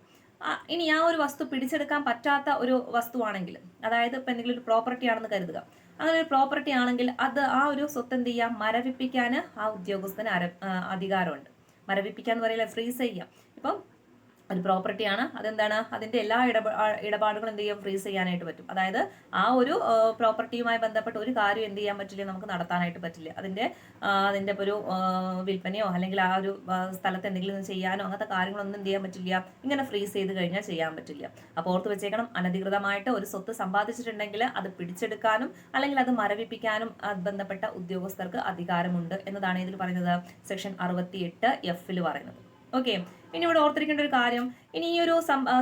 ഇനി ആ ഒരു വസ്തു പിടിച്ചെടുക്കാൻ പറ്റാത്ത ഒരു വസ്തുവാണെങ്കിൽ അതായത് ഇപ്പൊ എന്തെങ്കിലും ഒരു പ്രോപ്പർട്ടി ആണെന്ന് കരുതുക. അങ്ങനെ ഒരു പ്രോപ്പർട്ടി ആണെങ്കിൽ അത് ആ ഒരു സ്വത്ത് എന്ത് ചെയ്യാം? മരവിപ്പിക്കാൻ ആ ഉദ്യോഗസ്ഥന് അധികാരമുണ്ട്. മരവിപ്പിക്കാന്ന് പറയില്ല ഫ്രീസ് ചെയ്യാം ഇപ്പം ഒരു പ്രോപ്പർട്ടിയാണ് അതെന്താണ്? അതിന്റെ എല്ലാ ഇടപാ ഇടപാടുകളും എന്ത് ചെയ്യും? ഫ്രീസ് ചെയ്യാനായിട്ട് പറ്റും. അതായത് ആ ഒരു പ്രോപ്പർട്ടിയുമായി ബന്ധപ്പെട്ട ഒരു കാര്യം എന്ത് ചെയ്യാൻ പറ്റില്ല? നമുക്ക് നടത്താനായിട്ട് പറ്റില്ല. അതിന്റെ അതിന്റെ ഒരു വിൽപ്പനയോ അല്ലെങ്കിൽ ആ ഒരു സ്ഥലത്ത് എന്തെങ്കിലും ചെയ്യാനോ അങ്ങനത്തെ കാര്യങ്ങളൊന്നും എന്ത് ചെയ്യാൻ പറ്റില്ല. ഇങ്ങനെ ഫ്രീസ് ചെയ്ത് കഴിഞ്ഞാൽ ചെയ്യാൻ പറ്റില്ല. അപ്പോൾ ഓർത്ത് വെച്ചേക്കണം. അനധികൃതമായിട്ട് ഒരു സ്വത്ത് സമ്പാദിച്ചിട്ടുണ്ടെങ്കിൽ അത് പിടിച്ചെടുക്കാനും അല്ലെങ്കിൽ അത് മരവിപ്പിക്കാനും ബന്ധപ്പെട്ട ഉദ്യോഗസ്ഥർക്ക് അധികാരമുണ്ട് എന്നതാണ് ഇതിൽ പറയുന്നത്. സെക്ഷൻ അറുപത്തി എട്ട് എഫിൽ പറയുന്നത്. ഓക്കെ ഇനി ഇവിടെ ഓർത്തിരിക്കേണ്ട ഒരു കാര്യം. ഇനി ഈ ഒരു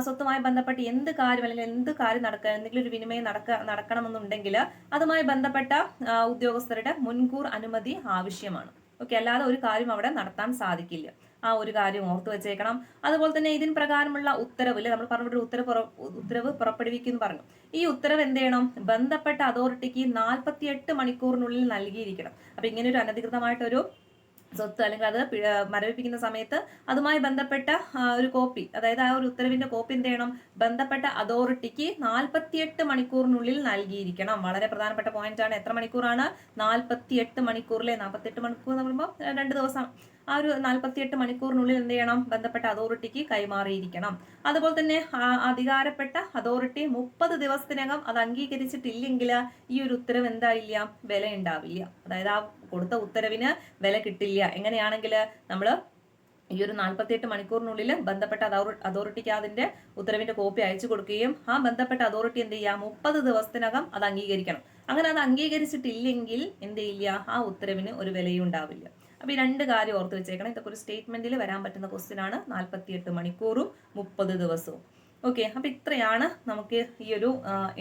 സ്വത്തുമായി ബന്ധപ്പെട്ട് എന്ത് കാര്യം അല്ലെങ്കിൽ എന്ത് കാര്യം നടക്കുക എന്തെങ്കിലും ഒരു വിനിമയം നടക്ക നടക്കണമെന്നുണ്ടെങ്കിൽ അതുമായി ബന്ധപ്പെട്ട ഉദ്യോഗസ്ഥരുടെ മുൻകൂർ അനുമതി ആവശ്യമാണ്. ഓക്കെ അല്ലാതെ ഒരു കാര്യം അവിടെ നടത്താൻ സാധിക്കില്ല. ആ ഒരു കാര്യം ഓർത്തു വെച്ചേക്കണം. അതുപോലെ തന്നെ ഇതിന് പ്രകാരമുള്ള ഉത്തരവിൽ നമ്മൾ പറഞ്ഞിട്ട് ഉത്തരവ് ഉത്തരവ് ഉത്തരവ് പുറപ്പെടുവിക്കുന്നു പറഞ്ഞു. ഈ ഉത്തരവ് എന്ത് ചെയ്യണം? ബന്ധപ്പെട്ട അതോറിറ്റിക്ക് നാൽപ്പത്തിയെട്ട് മണിക്കൂറിനുള്ളിൽ നൽകിയിരിക്കണം. അപ്പൊ ഇങ്ങനെ ഒരു അനധികൃതമായിട്ടൊരു സ്വത്ത് അല്ലെങ്കിൽ അത് മരവിപ്പിക്കുന്ന സമയത്ത് അതുമായി ബന്ധപ്പെട്ട ഒരു കോപ്പി അതായത് ആ ഒരു ഉത്തരവിന്റെ കോപ്പി എന്ത് ചെയ്യണം? ബന്ധപ്പെട്ട അതോറിറ്റിക്ക് നാൽപ്പത്തിയെട്ട് മണിക്കൂറിനുള്ളിൽ നൽകിയിരിക്കണം. വളരെ പ്രധാനപ്പെട്ട പോയിന്റ് ആണ്. എത്ര മണിക്കൂറാണ്? നാൽപ്പത്തിയെട്ട് മണിക്കൂറിലെ നാൽപ്പത്തിയെട്ട് മണിക്കൂർ എന്ന് പറയുമ്പോൾ രണ്ട് ദിവസം ആ ഒരു നാൽപ്പത്തിയെട്ട് മണിക്കൂറിനുള്ളിൽ എന്ത് ചെയ്യണം? ബന്ധപ്പെട്ട അതോറിറ്റിക്ക് കൈമാറിയിരിക്കണം. അതുപോലെ തന്നെ അധികാരപ്പെട്ട അതോറിറ്റി മുപ്പത് ദിവസത്തിനകം അത് അംഗീകരിച്ചിട്ടില്ലെങ്കിൽ ഈ ഒരു ഉത്തരവ് എന്തായില്ല? വില ഉണ്ടാവില്ല അതായത് ആ കൊടുത്ത ഉത്തരവിന് വില കിട്ടില്ല. എങ്ങനെയാണെങ്കിൽ നമ്മൾ ഈ ഒരു നാൽപ്പത്തിയെട്ട് മണിക്കൂറിനുള്ളിൽ ബന്ധപ്പെട്ട അതോറി- അതോറിറ്റിക്ക് അതിന്റെ ഉത്തരവിന്റെ കോപ്പി അയച്ചു കൊടുക്കുകയും ആ ബന്ധപ്പെട്ട അതോറിറ്റി എന്ത് ചെയ്യുക? മുപ്പത് ദിവസത്തിനകം അത് അംഗീകരിക്കണം. അങ്ങനെ അത് അംഗീകരിച്ചിട്ടില്ലെങ്കിൽ എന്ത് ചെയ്യില്ല? ആ ഉത്തരവിന് ഒരു വിലയും ഉണ്ടാവില്ല. അപ്പൊ ഈ രണ്ട് കാര്യം ഓർത്ത് വെച്ചേക്കണം. ഇതൊക്കെ ഒരു സ്റ്റേറ്റ്മെന്റിൽ വരാൻ പറ്റുന്ന ക്വസ്റ്റ്യൻ ആണ്. നാൽപ്പത്തിയെട്ട് മണിക്കൂറും മുപ്പത് ദിവസവും. ഓക്കെ അപ്പോൾ ഇത്രയാണ് നമുക്ക് ഈ ഒരു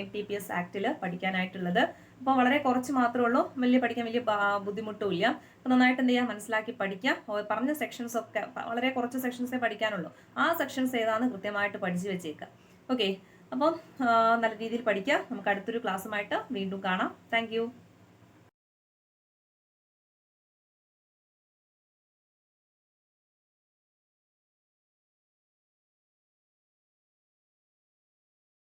എൻ ടി പി എസ് ആക്ടിൽ പഠിക്കാനായിട്ടുള്ളത്. അപ്പോൾ വളരെ കുറച്ച് മാത്രമേ ഉള്ളൂ. വലിയ പഠിക്കാൻ വലിയ ബുദ്ധിമുട്ടുമില്ല അപ്പോൾ നന്നായിട്ട് എന്ത് ചെയ്യാം? മനസ്സിലാക്കി പഠിക്കാം. പറഞ്ഞ സെക്ഷൻസ് ഒക്കെ വളരെ കുറച്ച് സെക്ഷൻസേ പഠിക്കാനുള്ളൂ. ആ സെക്ഷൻസ് ഏതാണെന്ന് കൃത്യമായിട്ട് പഠിച്ചു വെച്ചേക്കാം. ഓക്കെ അപ്പം നല്ല രീതിയിൽ പഠിക്കാം. നമുക്ക് അടുത്തൊരു ക്ലാസ്സുമായിട്ട് വീണ്ടും കാണാം. താങ്ക്